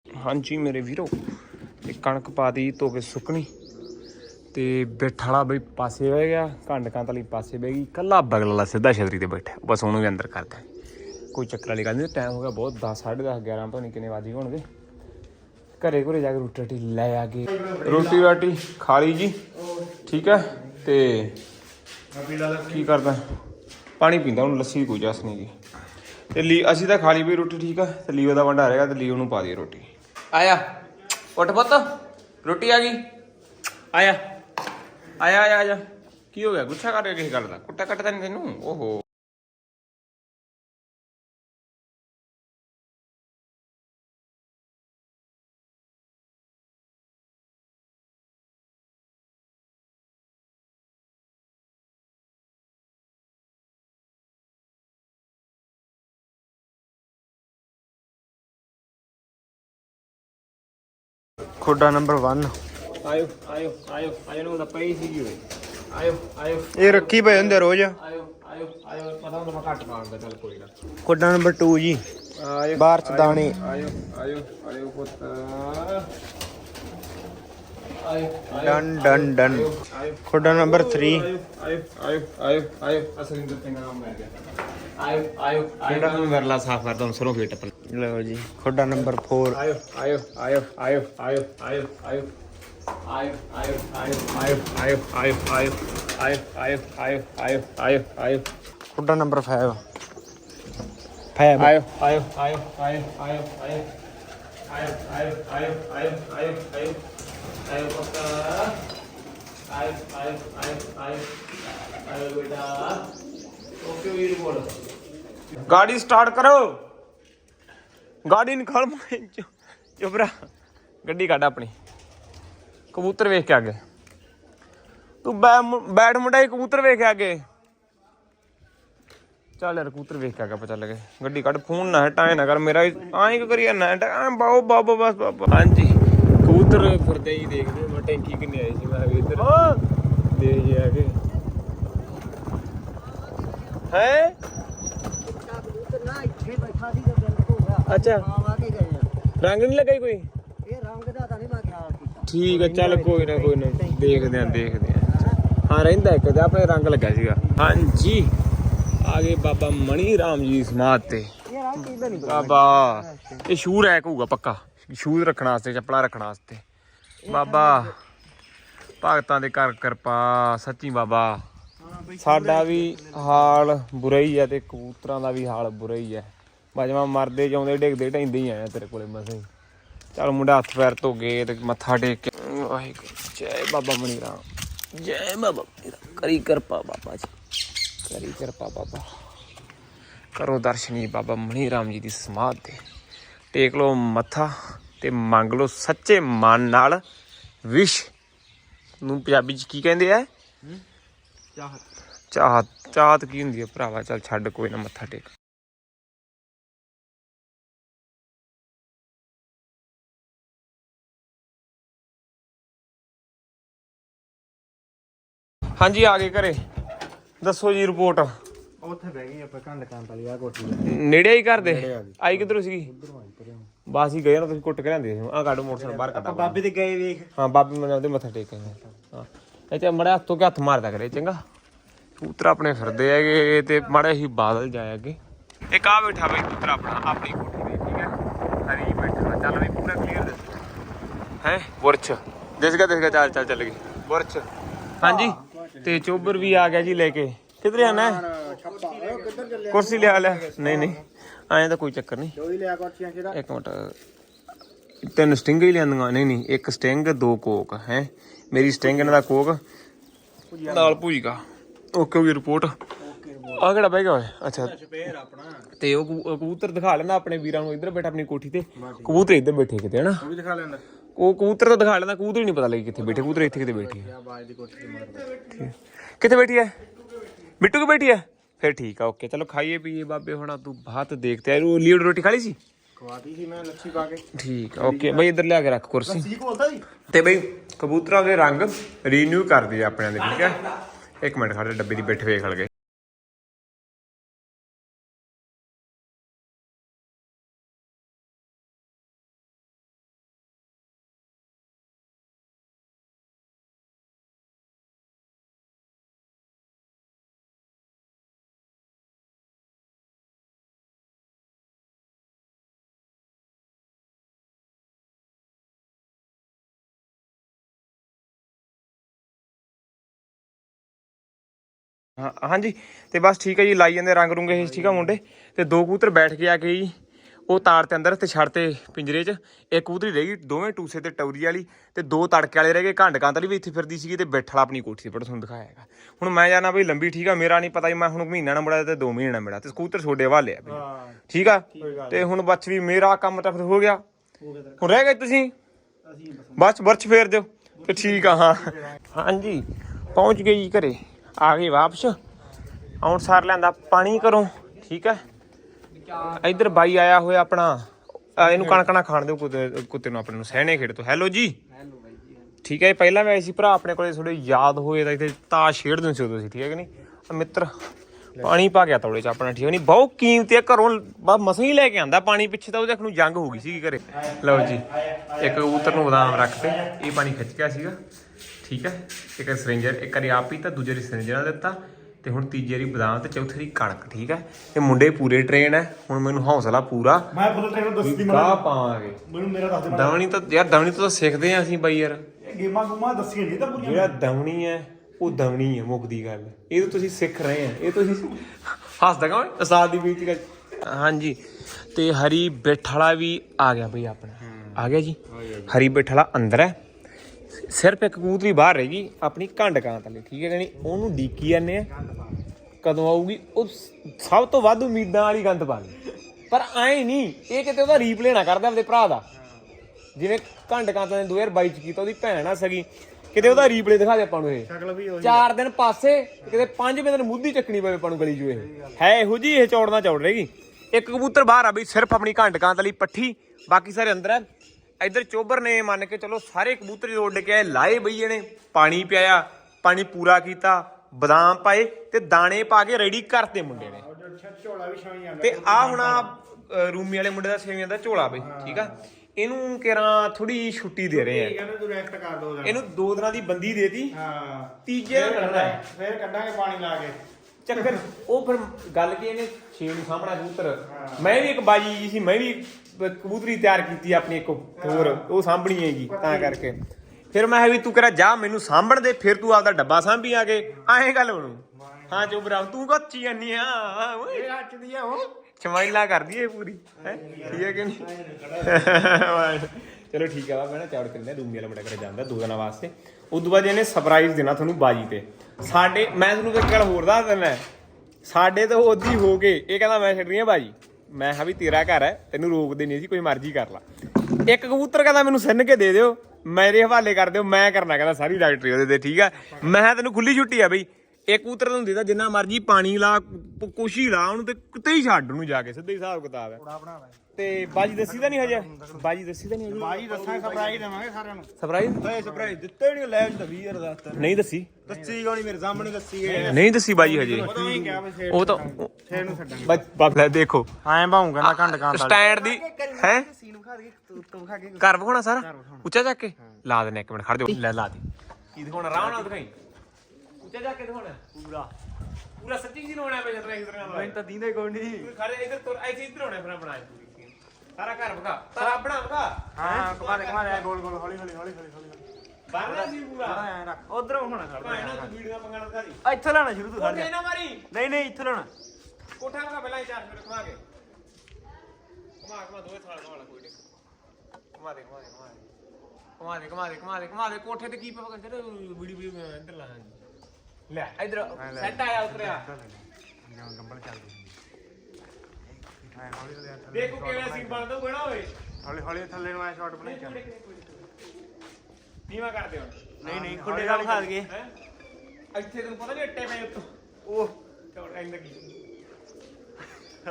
ਹਾਂਜੀ, ਮੇਰੇ ਵੀਰੋ, ਤੇ ਕਣਕ ਪਾਤੀ ਧੋ ਕੇ ਸੁੱਕਣੀ, ਤੇ ਬੈਠਾ ਵਾਲਾ ਬਈ ਪਾਸੇ ਬਹਿ ਗਿਆ ਘੰਡ ਕਾਂ ਤਲੀ ਪਾਸੇ ਬਹਿ ਗਈ ਕੱਲਾ ਬਗਲ ਵਾਲਾ ਸਿੱਧਾ ਛਤਰੀ ਤੇ ਬੈਠਾ, ਬਸ ਉਹਨੂੰ ਵੀ ਅੰਦਰ ਕਰਦਾ ਕੋਈ ਚੱਕਰ ਵਾਲੀ ਗੱਲ ਨਹੀਂ ਟਾਈਮ ਹੋ ਗਿਆ ਬਹੁਤ 10 10:30 11 ਪਤਾ ਨਹੀਂ ਕਿੰਨੇ ਵਜੇ ਹੋਣਗੇ। ਘਰੇ ਘਰੇ ਜਾ ਕੇ ਰੋਟੀ ਰੋਟੀ ਲੈ ਆ ਕੇ। ਰੋਟੀ ਰਾਟੀ ਖਾ ਲਈ ਜੀ, ਠੀਕ ਹੈ, ਤੇ ਕੀ ਕਰਦਾ? ਪਾਣੀ ਪੀਂਦਾ ਹੁਣ ਲੱਸੀ ਦੀ ਕੋਈ ਜਸ ਨਹੀਂ ਜੀ। ਤੇ ਲੀ, ਅਸੀਂ ਤਾਂ ਖਾ ਲਈ ਵੀ ਰੋਟੀ, ਠੀਕ ਆ ਤੇ ਲੀਓ ਦਾ ਵੰਡਾ ਰਹੇਗਾ ਤੇ ਲੀਓ ਨੂੰ ਪਾ ਦਈਏ ਰੋਟੀ। ਆਇਆ। ਉੱਠ ਪੁੱਤ। ਰੋਟੀ ਆ ਗਈ। ਆਇਆ। ਆਇਆ ਆਇਆ ਆਇਆ। ਕੀ ਹੋ ਗਿਆ? ਗੁੱਸਾ ਕਰ ਰਿਹਾ ਕਿਸੇ ਗੱਲ ਦਾ? ਕੁੱਟਾ ਕੱਟਦਾ ਨਹੀਂ ਤੈਨੂੰ? ਓਹੋ। ਖੋਡਾ ਨੰਬਰ 1 ਆਇਓ ਆਇਓ ਆਇਓ ਆਇਓ ਨੂੰ ਤਾਂ ਪਈ ਸੀਗੀ ਓਏ ਆਇਓ ਆਇਓ ਇਹ ਰੱਖੀ ਪਏ ਹੁੰਦੇ ਰੋਜ਼ ਆਇਓ ਆਇਓ ਆਇਓ ਪਤਾ ਹੁੰਦਾ ਮੈਂ ਘੱਟ ਮਾਰਦਾ ਚੱਲ ਕੋਈ ਨਾ ਖੋਡਾ ਨੰਬਰ 2 ਜੀ ਆਇਓ ਬਾਹਰ ਚ ਦਾਣੇ ਆਇਓ ਆਇਓ ਆਇਓ ਪੁੱਤ ਆਇਓ ਡਨ ਡਨ ਡਨ ਖੋਡਾ ਨੰਬਰ 3 ਆਇਓ ਆਇਓ ਆਇਓ ਆਇਓ ਅਸਲਿੰਦਰ ਸਿੰਘ ਨਾਮ ਲੈ ਗਿਆ ਆਇਓ ਆਇਓ ਆਇਓ ਮੈਂ ਵਰਲਾ ਸਾਫ਼ ਕਰਦਾ ਹਾਂ ਸਰੋਂ ਫੇਟ ਲਓ ਜੀ ਖੋਡਾ ਨੰਬਰ 4 ਆਇਓ ਆਇਓ ਆਇਓ ਆਇਓ ਆਇਓ ਆਇਓ ਆਇਓ ਆਇਓ ਆਇਓ ਆਇਓ ਆਇਓ ਆਇਓ ਆਇਓ ਆਇਓ ਆਇਓ ਆਇਓ ਆਇਓ ਆਇਓ ਆਇਓ ਖੋਡਾ ਨੰਬਰ 5 5 ਆਇਓ ਆਇਓ ਆਇਓ ਆਇਓ ਆਇਓ ਆਇਓ ਆਇਓ ਆਇਓ ਆਇਓ ਆਇਓ ਆਇਓ ਆਇਓ ਆਇਓ ਪੱਕਾ ਆਇਓ ਆਇਓ ਆਇਓ ਆਇਓ ਆਇਓ ਬੇਟਾ ਓਕੇ ਵੀਰ ਬੋਲ ਗਾੜੀ ਸਟਾਰਟ ਕਰੋ ਗਾੜੀ ਨਿਕਾਲ ਮੈਂ। ਚੁਬਰਾ ਗੱਡੀ ਕੱਢ ਆਪਣੀ। ਕਬੂਤਰ ਵੇਖ ਕੇ ਅੱਗੇ ਤੂੰ ਬੈ- ਮੁ- ਬੈਠ ਮੁੰਡਾ ਇਹ ਕਬੂਤਰ ਵੇਖ ਕੇ ਅੱਗੇ ਚੱਲ ਯਾਰ ਕਬੂਤਰ ਵੇਖ ਕੇ ਆ ਪਤਾ ਲੱਗੇ ਗੱਡੀ ਕੱਢ ਫੋਨ ਨਾ ਹਟਾਏ ਨਾ ਕਰ। ਮੇਰਾ ਆਏ ਕਿ ਕਰੀ ਨਾ ਹਟਾ। ਐਂ ਬਾਓ ਬਾਬਾ ਬਸ ਬਾਬਾ ਹਾਂਜੀ। ਕਬੂਤਰ ਫਿਰਦੇ ਹੀ ਦੇਖਦੇ ਮੈਂ ਟੈਂਕੀ ਕਿੰਨੇ ਆਈ ਸੀ ਮੈਂ ਇੱਧਰ ਦੇ ਜੇ ਆ ਕੇ। ਹੈ। ਨਾ ਇੱਥੇ ਬੈਠਾ ਸੀ ਜਦੋਂ ਹੋ ਅੱਛਾ ਆਵਾ ਕੇ ਗਏ ਆ। ਰੰਗ ਨਹੀਂ ਲਗਾਈ ਕੋਈ? ਇਹ ਰੰਗ ਦਾ ਤਾਂ ਨਹੀਂ ਮੈਂ ਖਿਆਲ ਕੀਤਾ। ਠੀਕ ਹੈ ਚੱਲ ਕੋਈ ਨਾ ਕੋਈ ਨਾ। ਦੇਖਦੇ ਆਂ ਦੇਖਦੇ ਆਂ ਹਾਂ ਰਹਿੰਦਾ ਇੱਕ ਤੇ ਆਪਣੇ ਰੰਗ ਲੱਗਾ ਸੀਗਾ। ਹਾਂਜੀ। ਆ ਗਏ ਬਾਬਾ ਮਣੀ ਰਾਮ ਜੀ ਸਮਾਧ ਤੇ। ਇਹ ਰੰਗ ਕਿਹਦਾ ਨਹੀਂ ਬਾਬਾ ਇਹ ਸ਼ੂ ਰੈਕ ਹੋਊਗਾ ਪੱਕਾ। ਸ਼ੂਜ਼ ਰੱਖਣ ਵਾਸਤੇ ਚੱਪਲਾਂ ਰੱਖਣ ਵਾਸਤੇ। ਬਾਬਾ ਭਗਤਾਂ ਦੇ ਕਰ ਕਿਰਪਾ ਸੱਚੀ ਬਾਬਾ। ਸਾਡਾ ਵੀ ਹਾਲ ਬੁਰਾ ਹੀ ਹੈ ਤੇ ਕਬੂਤਰਾਂ ਦਾ ਵੀ ਹਾਲ ਬੁਰਾ ਹੀ ਹੈ ਬਾਜਵਾ ਮਰਦੇ ਜਾਉਂਦੇ ਡਿੱਗਦੇ ਢੈਂਦੇ ਹੀ ਆਇਆ ਤੇਰੇ ਕੋਲੇ ਮਸੇ ਚੱਲ ਮੁੰਡਾ ਹੱਥ ਪੈਰ ਧੋ ਗਏ ਤੇ ਮੱਥਾ ਟੇਕ ਕੇ। ਵਾਹਿਗੁਰੂ ਜੈ ਬਾਬਾ ਮਣੀ ਰਾਮ। ਜੈ ਬਾਬਾ ਮਣੀ ਰਾਮ। ਕਰੀ ਕਿਰਪਾ ਬਾਬਾ ਜੀ। ਕਰੀ ਕਿਰਪਾ ਬਾਬਾ। ਕਰੋ ਦਰਸ਼ਨੀ ਬਾਬਾ ਮਣੀ ਰਾਮ ਜੀ ਦੀ ਸਮਾਧ ਤੇ। ਟੇਕ ਲਓ ਮੱਥਾ ਤੇ ਮੰਗ ਲਓ ਸੱਚੇ ਮਨ ਨਾਲ ਵਿਸ਼। ਨੂੰ ਪੰਜਾਬੀ ਚ ਕੀ ਕਹਿੰਦੇ ਆ? ਚਾਹਤ। ਚਾਹਤ। ਚਾਹਤ ਕੀ ਹੁੰਦੀ ਹੈ ਭਰਾਵਾ? ਚੱਲ ਛੱਡ ਕੋਈ ਨਾ ਮੱਥਾ ਟੇਕ। ਹਾਂਜੀ ਆ ਗਏ ਘਰੇ। ਦੱਸੋ ਜੀ ਰਿਪੋਰਟ ਉੱਥੇ ਬਹਿ ਗਏ ਆਪਾਂ ਕੰਡ ਕੰਡ ਵਾਲੀ ਆ ਕੋਠੀ ਨੇੜੇ ਹੀ ਕਰਦੇ ਆਈ ਕਿੱਧਰੋਂ ਸੀਗੀ? ਬਾਸ ਹੀ ਗਏ ਨਾ ਤੁਸੀਂ ਕੁੱਟ ਕੇ ਲਿਆਂਦੇ ਸੀ। ਆ ਕੱਢ ਮੋਟਰਸਾਈਕਲ ਬਾਹਰ ਕੱਢਾ ਬਾਬੇ ਤੇ ਗਏ ਵੇਖ। ਹਾਂ ਬਾਬੇ ਮੈਨੂੰ ਉਹਦੇ ਮੱਥਾ ਟੇਕ ਕੇ। ਹਾਂ। ਇੱਥੇ ਮੜਾ ਹੱਥੋਂ ਕੇ ਹੱਥ ਮਾਰਦਾ ਕਰੇ ਚੰਗਾ। ਕਬੂਤਰ ਆਪਣੇ ਫਿਰਦੇ ਹੈਗੇ ਤੇ ਮਾੜਾ ਹੀ ਬਾਦਲ ਜਾਏ ਅੱਗੇ। ਇੱਕ ਆ ਬੈਠਾ ਬਈ ਕਬੂਤਰ ਆਪਣਾ ਆਪਣੀ ਕੋਠੀ ਤੇ ਠੀਕ ਹੈ? ਹਰੀ ਬੈਠਾ ਚੱਲ ਵੀ ਪੂਰਾ ਕਲੀਅਰ ਦੱਸ। ਹੈ ਬੁਰਛ ਦਿਸਗਾ ਦਿਸਗਾ ਚੱਲ ਚੱਲ ਚੱਲ ਗਈ। ਬੁਰਛ ਹਾਂਜੀ? ਤੇ ਚੋਬਰ ਵੀ ਆ ਗਿਆ ਜੀ ਲੈ ਕੇ। ਕਿੱਧਰ ਜਾਣਾ ਕੁਰਸੀ ਲਿਆ ਲੈ। ਨਹੀਂ ਨਹੀਂ। ਐਂ ਤਾਂ ਕੋਈ ਚੱਕਰ ਨਹੀਂ। ਦੋਈ ਲਿਆ ਕੋਠੀਆਂ ਕਿਹਦਾ ਇੱਕ ਮਿੰਟ। ਤਿੰਨ ਸਟਿੰਗ ਹੀ ਲਿਆਂਦੀਆਂ। ਨਹੀਂ ਨਹੀਂ। ਇੱਕ ਸਟਿੰਗ ਦੋ ਕੋਕ ਹੈ। ਮੇਰੀ ਸਟਿੰਗ ਇਹਨਾਂ ਦਾ ਕੋਕ। ਨਾਲ ਭੂਜੀਗਾ ਓਕੇ ਹੋਗੀ ਰਿਪੋਰਟ ਆ ਕਿਹੜਾ ਬਹਿ ਗਿਆ ਓਏ? ਅੱਛਾ। ਆਪਣਾ ਤੇ ਉਹ ਕਬੂ- ਉਹ ਕਬੂਤਰ ਦਿਖਾ ਲੈਂਦਾ ਆਪਣੇ ਵੀਰਾਂ ਨੂੰ। ਇੱਧਰ ਬੈਠਾ ਆਪਣੀ ਕੋਠੀ ਤੇ। ਕਬੂਤਰ ਇੱਧਰ ਬੈਠੇ ਕਿਤੇ ਹਨਾ? ਉਹ ਵੀ ਦਿਖਾ ਲੈਂਦਾ। ਉਹ ਕਬੂਤਰ ਤਾਂ ਦਿਖਾ ਲੈਂਦਾ ਕਬੂਤਰ ਹੀ ਨਹੀਂ ਪਤਾ ਲੱਗੀ ਕਿੱਥੇ ਬੈਠੇ ਕਬੂਤਰ ਇੱਥੇ ਕਿਤੇ ਬੈਠੀ ਹੈ ਆ। ਬਾਜ ਦੀ ਕੋਠੀ ਤੇ ਮਗਰ ਠੀਕ। ਕਿੱਥੇ ਬੈਠੀ ਹੈ ਬਿੱਟੂ ਕੀ ਬੈਠੀ ਹੈ ਫਿਰ ਠੀਕ ਆ ਓਕੇ ਚਲੋ ਖਾਈਏ ਪੀਏ ਬਾਬੇ ਹੁਣ ਤੂੰ ਬਾਤ ਦੇਖਤੇ ਆ। ਉਹ ਲੀਡ ਰੋਟੀ ਖਾ ਲਈ ਸੀ? ਖਵਾਤੀ ਸੀ ਮੈਂ ਲੱਛੀ ਪਾ ਕੇ। ਠੀਕ ਆ ਓਕੇ ਬਈ ਇੱਧਰ ਲਿਆ ਕੇ ਰੱਖ ਕੁਰਸੀ। ਜੀ ਤੇ ਬਈ ਕਬੂਤਰਾਂ ਦੇ ਰੰਗ ਰੀਨਿਊ ਕਰਦੇ ਆ ਆਪਣਿਆਂ ਦੇ ਠੀਕ ਹੈ ਇੱਕ ਮਿੰਟ ਖੜ ਡੱਬੇ ਦੀ ਬਿੱਠ ਵੇਖ ਲਗੇ। ਹਾਂ ਹਾਂਜੀ ਤੇ ਬਸ ਠੀਕ ਹੈ ਜੀ ਲਾਈ ਜਾਂਦੇ ਰੰਗ ਰੁੰਗ ਇਹ ਠੀਕ ਆ ਮੁੰਡੇ? ਤੇ ਦੋ ਕਬੂਤਰ ਬੈਠ ਕੇ ਆ ਕੇ ਜੀ ਉਹ ਤਾਰ ਤੇ ਅੰਦਰ ਤੇ ਛੱਡ ਤੇ ਪਿੰਜਰੇ 'ਚ। ਇੱਕ ਕਬੂਤਰੀ ਰਹਿ ਗਈ ਦੋਵੇਂ ਟੂਸੇ ਤੇ ਟੌਰੀ ਵਾਲੀ ਤੇ ਦੋ ਤੜਕੇ ਵਾਲੇ ਰਹਿ ਗਏ। ਘੰਡ ਕੰਤ ਵਾਲੀ ਵੀ ਇੱਥੇ ਫਿਰਦੀ ਸੀਗੀ ਤੇ ਬੈਠਲਾ ਆਪਣੀ ਕੋਠੀ ਤੇ ਪੜ ਤੁਹਾਨੂੰ ਦਿਖਾਇਆ ਹੈਗਾ। ਹੁਣ ਮੈਂ ਜਾਣਾ ਬਈ ਲੰਬੀ ਠੀਕ ਆ ਮੇਰਾ ਨਹੀਂ ਪਤਾ ਜੀ ਮੈਂ ਹੁਣ ਮਹੀਨਾ ਨਾ ਮੁੜਿਆ ਤੇ 2 ਮਹੀਨੇ ਨਾ ਮਿਲਿਆ ਤੇ ਸਕੂਟਰ ਛੋਡੇ ਵਾਲੇ ਆ ਬਈ। ਠੀਕ ਆ? ਤੇ ਹੁਣ ਬੱਚ ਵੀ ਮੇਰਾ ਕੰਮ ਤਾਂ ਫਿਰ ਹੋ ਗਿਆ। ਹੁਣ ਰਹਿ ਗਏ ਤੁਸੀਂ? ਬਸ। ਵਰਚ ਫੇਰ ਦਿਓ ਤੇ ਠੀਕ ਆ ਹਾਂ। ਹਾਂਜੀ ਪਹੁੰਚ ਗਏ ਜੀ ਘਰੇ। ਆ ਗਏ ਵਾਪਸ। ਆਉਣ ਸਾਰ ਲਿਆਂਦਾ ਪਾਣੀ ਕਰੋ ਠੀਕ ਹੈ? ਇੱਧਰ ਬਾਈ ਆਇਆ ਹੋਇਆ ਆਪਣਾ। ਆ, ਇਹਨੂੰ ਕਣਕਣਾ ਖਾਣ ਦਿਓ ਕੁੱਤੇ ਨੂੰ ਆਪਣੇ ਨੂੰ ਸਹਿਣੇ ਖੇਡ ਤੋਂ। ਹੈਲੋ ਜੀ। ਠੀਕ ਹੈ ਪਹਿਲਾਂ ਵੀ ਆਏ ਸੀ ਭਰਾ ਆਪਣੇ ਕੋਲੇ ਥੋੜੇ ਯਾਦ ਹੋਏ ਤਾਂ ਇੱਥੇ ਤਾਸ਼ ਖੇਡਦੇ ਸੀ ਉਦੋਂ ਸੀ ਠੀਕ ਹੈ ਕਿ ਨਹੀਂ? ਆ ਮਿੱਤਰ ਪਾਣੀ ਪਾ ਗਿਆ ਤੌੜੇ ਚ ਆਪਣਾ ਠੀਕ ਨਹੀਂ? ਬਹੁਤ ਕੀਮਤੀ ਹੈ ਘਰੋਂ ਬਸ ਮਸਾਂ ਹੀ ਲੈ ਕੇ ਆਂਦਾ ਪਾਣੀ ਪਿੱਛੇ ਤਾਂ ਉਹਦੇ ਅੱਖ ਨੂੰ ਜੰਗ ਹੋ ਗਈ ਸੀ ਘਰੇ। ਲਓ ਜੀ ਇੱਕ ਕਬੂਤਰ ਨੂੰ ਬਦਾਮ ਰੱਖਤੇ ਇਹ ਪਾਣੀ ਖਿੱਚ ਗਿਆ ਸੀਗਾ। ਠੀਕ ਹੈ? ਇੱਕ ਸਰਿੰਜਰ ਇੱਕ ਵਾਰੀ ਆਪ ਪੀਤਾ ਦੂਜੇ ਵਾਰੀ ਸਰਿੰਜਰ ਨਾਲ ਦਿੱਤਾ ਤੇ ਹੁਣ ਤੀਜੀ ਵਾਰੀ ਬਦਾਮ ਤੇ ਚੌਥੀ ਵਾਰੀ ਕਣਕ ਠੀਕ ਹੈ? ਇਹ ਮੁੰਡੇ ਪੂਰੇ ਟ੍ਰੇਨ ਹੈ ਹੁਣ ਮੈਨੂੰ ਹੌਸਲਾ ਪੂਰਾ। ਮੈਂ ਫੁੱਲ ਟ੍ਰੇਨਰ ਦੱਸਦੀ ਮੈਂ ਗਾਹ ਪਾਵਾਂਗੇ। ਮੈਨੂੰ ਮੇਰਾ ਦੱਸ ਦੇ ਦਵਣੀ ਤਾਂ ਯਾਰ ਦਵਣੀ ਤੋਂ ਤਾਂ ਸਿੱਖਦੇ ਆ ਅਸੀਂ ਬਾਈ ਯਾਰ। ਇਹ ਗੇਮਾਂ ਗੁਮਾਂ ਦੱਸੀਆਂ ਨਹੀਂ ਤਾਂ ਪੂਰੀਆਂ। ਜਿਹੜਾ ਦਵਣੀ ਹੈ ਉਹ ਦਵਣੀ ਹੈ ਮੁੱਕਦੀ ਗੱਲ। ਇਹ ਤਾਂ ਤੁਸੀਂ ਸਿੱਖ ਰਹੇ ਆ। ਇਹ ਤੁਸੀਂ ਹੱਸਦਾ ਕਹਾਂ ਉਸਤਾਦ ਦੀ ਬੀਚ ਕਰ ਹਾਂਜੀ। ਤੇ ਹਰੀ ਬਿੱਠ ਵਾਲਾ ਵੀ ਆ ਗਿਆ ਬਈ ਆਪਣਾ। ਆ ਗਿਆ ਜੀ। ਹਰੀ ਬਿੱਠ ਵਾਲਾ ਅੰਦਰ ਹੈ। ਸਿਰਫ ਇੱਕ ਕਬੂਤਰੀ ਬਾਹਰ ਰਹਿ ਗਈ ਆਪਣੀ ਘੰਡ ਕਾਂ ਤਲੇ ਠੀਕ ਹੈ ਜਾਨੀ ਉਹਨੂੰ ਡੀਕੀ ਜਾਂਦੇ ਆ। ਕਦੋਂ ਆਊਗੀ? ਉਹ ਸਭ ਤੋਂ ਵੱਧ ਉਮੀਦਾਂ ਵਾਲੀ ਗੰਦ ਪਾ ਗਈ ਪਰ ਐ ਨਹੀਂ ਇਹ ਕਿਤੇ ਉਹਦਾ ਰੀਪਲੇ ਨਾ ਕਰਦਾ ਆਪਣੇ ਭਰਾ ਦਾ। ਜਿਵੇਂ ਘੰਟ ਕਾਂਤਾਂ ਨੇ 2022 ਚ ਕੀਤਾ ਉਹਦੀ ਭੈਣ ਆ ਸਗੀ। ਕਿਤੇ ਉਹਦਾ ਰੀਪਲੇ ਦਿਖਾ ਦੇ ਆਪਾਂ ਨੂੰ ਇਹ। ਸ਼ਕਲ ਵੀ ਉਹੀ ਚਾਰ ਦਿਨ ਪਾਸੇ ਕਿਤੇ ਪੰਜਵੇਂ ਦਿਨ ਮੁੱਦੀ ਚੱਕਣੀ ਪਵੇ ਆਪਾਂ ਨੂੰ ਗਲੀ ਚੋਂ ਇਹ। ਹੈ ਇਹੋ ਜੀ ਇਹ ਚੌੜਨਾ ਚੌੜ ਰਹੇਗੀ। ਇੱਕ ਕਬੂਤਰ ਬਾਹਰ ਆ ਬਈ ਸਿਰਫ ਆਪਣੀ ਘੰਟ ਕਾਂਤ ਲਈ ਪੱਠੀ ਬਾਕੀ ਸਾਰੇ ਅੰਦਰ ਹੈ ਇੱਧਰ ਚੋਬਰ ਨੇ ਮੰਨ ਕੇ ਚਲੋ ਸਾਰੇ ਕਬੂਤਰ ਹੀ ਉੱਡ ਕੇ ਆਏ ਲਾਏ ਬਈ ਨੇ ਪਾਣੀ ਪਿਆਇਆ ਪਾਣੀ ਪੂਰਾ ਕੀਤਾ ਬਦਾਮ ਪਾਏ ਤੇ ਦਾਣੇ ਪਾ ਕੇ ਰੈਡੀ ਕਰਤੇ ਮੁੰਡੇ ਨੇ। ਝੋਲਾ ਵੀ ਛਾਈ ਜਾਂਦਾ ਤੇ ਆ ਹੁਣ ਆ ਰੂਮੀ ਵਾਲੇ ਮੁੰਡੇ ਦਾ ਸੇਵੀਆਂ ਦਾ ਝੋਲਾ ਬਈ ਠੀਕ ਆ? ਇਹਨੂੰ ਕਿਰਾਂ ਥੋੜੀ ਛੁੱਟੀ ਦੇ ਰਹੇ ਆ। ਕਰ ਦੋ ਇਹਨੂੰ ਦੋ ਦਿਨਾਂ ਦੀ ਬੰਦੀ ਦੇਤੀ। ਹਾਂ। ਤੀਜੇ ਦਿਨ ਕੱਢਣਾ ਹੈ ਫੇਰ ਕੱਢਾਂਗੇ ਪਾਣੀ ਲਾ ਕੇ। ਚੱਕਰ ਉਹ ਫਿਰ ਗੱਲ ਕੀ ਇਹਨੇ ਛੇ ਨੂੰ ਸਾਹਮਣਾ ਕਬੂਤਰ। ਮੈਂ ਵੀ ਇੱਕ ਬਾਜੀ ਜੀ ਸੀ ਮੈਂ ਵੀ ਕਬੂਤਰੀ ਤਿਆਰ ਕੀਤੀ ਆਪਣੀ ਇੱਕ ਹੋਰ ਉਹ ਸਾਂਭਣੀ ਹੈਗੀ ਤਾਂ ਕਰਕੇ। ਫਿਰ ਮੈਂ ਕਿਹਾ ਵੀ ਤੂੰ ਕਰਾ ਜਾ ਮੈਨੂੰ ਸਾਂਭਣ ਦੇ ਫਿਰ ਤੂੰ ਆਪਦਾ ਡੱਬਾ ਸਾਂਭੀ ਆ ਕੇ। ਐਂ ਗੱਲ ਬਣੂ। ਹਾਂ ਚੁੱਪ ਰਹਾ ਤੂੰ ਕੱਚੀ ਜਾਨੀ ਆ। ਓਏ। ਹੱਟਦੀ ਆ ਉਹ। ਚਮਾਈਲਾ ਕਰਦੀ ਏ ਪੂਰੀ ਹੈ? ਠੀਕ ਹੈ ਕਿ ਨਹੀਂ? ਚਲੋ ਠੀਕ ਆ ਮੈਂ ਨਾ ਚੌੜ ਕਰਨੇ ਰੂਮੀ ਵਾਲਾ ਮੁੰਡਾ ਕਰ ਜਾਂਦਾ ਦੋ ਦਿਨਾਂ ਵਾਸਤੇ। ਉਦੋਂ ਬਾਅਦ ਇਹਨੇ ਸਰਪ੍ਰਾਈਜ਼ ਦੇਣਾ ਤੁਹਾਨੂੰ ਬਾਜੀ ਤੇ। ਸਾਡੇ ਮੈਂ ਤੁਹਾਨੂੰ ਇੱਕ ਗੱਲ ਹੋਰ ਦੱਸ ਦਿੰਦਾ। ਸਾਡੇ ਤੋਂ ਉਹਦੀ ਹੋ ਕੇ ਇਹ ਕਹਿੰਦਾ ਮੈਂ ਛੱਡਣੀ ਆ ਬਾਜੀ। ਮੈਂ ਕਿਹਾ ਵੀ ਤੇਰਾ ਘਰ ਹੈ, ਤੈਨੂੰ ਰੋਕਦੇ ਨਹੀਂ ਸੀ ਕੋਈ ਮਰਜ਼ੀ ਕਰ ਲਾ। ਇੱਕ ਕਬੂਤਰ ਕਹਿੰਦਾ ਮੈਨੂੰ ਸਿੰਨ ਕੇ ਦੇ ਦਿਓ, ਮੇਰੇ ਹਵਾਲੇ ਕਰ ਦਿਓ, ਮੈਂ ਕਰਨਾ ਕਹਿੰਦਾ ਸਾਰੀ ਡਾਕਟਰੀ ਉਹਦੇ ਤੇ, ਠੀਕ ਆ? ਮੈਂ ਕਿਹਾ ਤੈਨੂੰ ਖੁੱਲੀ ਛੁੱਟੀ ਆ ਬਈ। ਇਹ ਕਬੂਤਰ ਨੂੰ ਦੇਦਾ, ਜਿੰਨਾ ਮਰਜ਼ੀ ਪਾਣੀ ਲਾ, ਕੁ- ਕੁਛ ਹੀ ਲਾ, ਉਹਨੂੰ ਤੇ ਕਿਤੇ ਹੀ ਛੱਡ, ਉਹਨੂੰ ਜਾ ਕੇ ਸਿੱਧੇ ਹਿਸਾਬ ਕਿਤਾਬ ਹੈ। ਤੇ ਬਾਜੀ ਦੱਸੀ ਤਾਂ ਨਹੀਂ ਹਜੇ? ਬਾਜੀ ਦੱਸੀ ਤਾਂ ਨਹੀਂ ਹਜੇ? ਬਾਜੀ ਦੱਸਾਂਗੇ ਸਰਪ੍ਰਾਈਜ਼ ਦੇਵਾਂਗੇ ਸਾਰਿਆਂ ਨੂੰ। ਸਰਪ੍ਰਾਈਜ਼ ਓਏ ਸਰਪ੍ਰਾਈਜ਼ ਦਿੱਤੇ ਨਹੀਂ ਲੈਬ ਚ 20000 ਦੱਸਤਾ ਨਹੀਂ ਦੱਸੀ? ਦੱਸੀ ਗੋਣੀ ਮੇਰੇ ਸਾਹਮਣੇ ਦੱਸੀ ਗਏ। ਨਹੀਂ ਦੱਸੀ ਬਾਜੀ ਹਜੇ। ਹੀ ਉਹ ਤਾਂ ਫੇਰ ਨੂੰ ਛੱਡਾਂਗੇ। ਬਸ ਬਸ ਲੈ ਦੇਖੋ। ਐਂ ਭਾਉਂਗਾ ਨਾ ਘੰਟ ਕਾਂ ਸਟੈਂਡ ਦੀ ਹੈ? ਸੀਨ ਵਿਖਾ ਦੇ ਤੂੰ ਤੂੰ ਵਿਖਾ ਕੇ। ਘਰ ਵਿਖਾਉਣਾ ਸਾਰਾ? ਉੱਚਾ ਚੱਕ ਕੇ? ਲਾ ਦੇਣਾ ਇੱਕ ਮਿੰਟ ਖੜ ਜਾ ਲੈ ਲਾ ਦੇ। ਕੀ ਦਿਖਾਉਣਾ? ਆਰਾਮ ਨਾਲ ਦਿਖਾਈ। ਉੱਚਾ ਚੱਕ ਕੇ ਦਿਖਾਉਣਾ। ਪੂਰਾ। ਪੂਰਾ ਸੱਚੀ ਸੀ ਹੋਣਾ ਪਿਆ ਜਤਰਾ ਇਸ ਤਰ੍ਹਾਂ ਮੈਨੂੰ ਤਾਂ ਦੀਂਦੇ ਕੋਈ ਨਹੀਂ। ਤੂੰ ਖੜੇ ਇੱਧਰ ਤੁਰ ਐਸੇ ਇੱਧਰ ਹੋਣਾ ਫਿਰ ਬਣਾ ਪੂਰੀ ਸਾਰਾ ਘਰ ਵਿਖਾ ਸਾਰਾ ਵਿਖਾ ਹਾਂ ਕਮਾ ਦੇ ਕਮਾ ਦੇ ਗੋਲ ਗੋਲ ਹੌਲੀ ਹੌਲੀ ਹੌਲੀ ਹੌਲੀ ਹੌਲੀ ਬਾਹਰ ਸੀ ਪੂਰਾ। ਐਂ ਰੱਖ ਉਧਰੋਂ ਹੋਣਾ ਖੜਦਾ ਭਾਣਾ ਤੂੰ ਵੀਡੀਓ ਮੰਗਣਾ ਦਿਖਾ ਦੀ ਆ ਇੱਥੇ ਲਾਣਾ ਸ਼ੁਰੂ ਤੋਂ ਕੋਠੇ ਨਾ ਮਾਰੀ। ਨਹੀਂ ਨਹੀਂ ਇੱਥੇ ਲਾਣਾ ਕੋਠਾ ਵਿਖਾ ਪਹਿਲਾਂ ਹੀ ਚਾਰ ਘੁਮਾ ਕੇ। ਘੁਮਾ ਘੁਮਾ ਦੋਵੇਂ ਥਾਲ ਘੁਮਾ ਕੋਈ ਨਹੀਂ। ਘੁਮਾ ਦੇ ਘੁਮਾ ਦੇ ਘੁਮਾ ਦੇ। ਘੁਮਾ ਦੇ ਘੁਮਾ ਦੇ ਘੁਮਾ ਦੇ ਕੋਠੇ ਤੇ ਕੀ ਪਾ ਕਰ ਵੀਡੀਓ ਵੀਡੀਓ ਇੱਧਰ ਲਾ ਲੈ ਇੱਧਰ ਸੈੱਟ ਆਇਆ ਉਤਰਿਆ ਗੰਬਲ ਚੱਲਦੀ ਐ ਹੌਲੀ ਹੌਲੀ ਥੱਲੇ ਦੇਖੋ ਕਿਵੇਂ ਸੀਨ ਬਣਦਾ ਬਣਾ ਓਏ। ਹੌਲੀ ਹੌਲੀ ਥੱਲੇ ਨੂੰ ਐ ਸ਼ਾਟ ਬਣਾਈ ਚੱਲ। ਨੀਵਾ ਕਰਦੇ ਹੁਣ। ਨਹੀਂ ਨਹੀਂ ਖੁੱਡੇ ਦਾ ਵਿਖਾ ਦਈਏ ਹੈ? ਇੱਥੇ ਤੈਨੂੰ ਪਤਾ ਨਹੀਂ ਅੱਟੇ ਪਏ ਉੱਤੋਂ। ਉਹ ਚੌੜ ਇੰਦਾ ਕੀ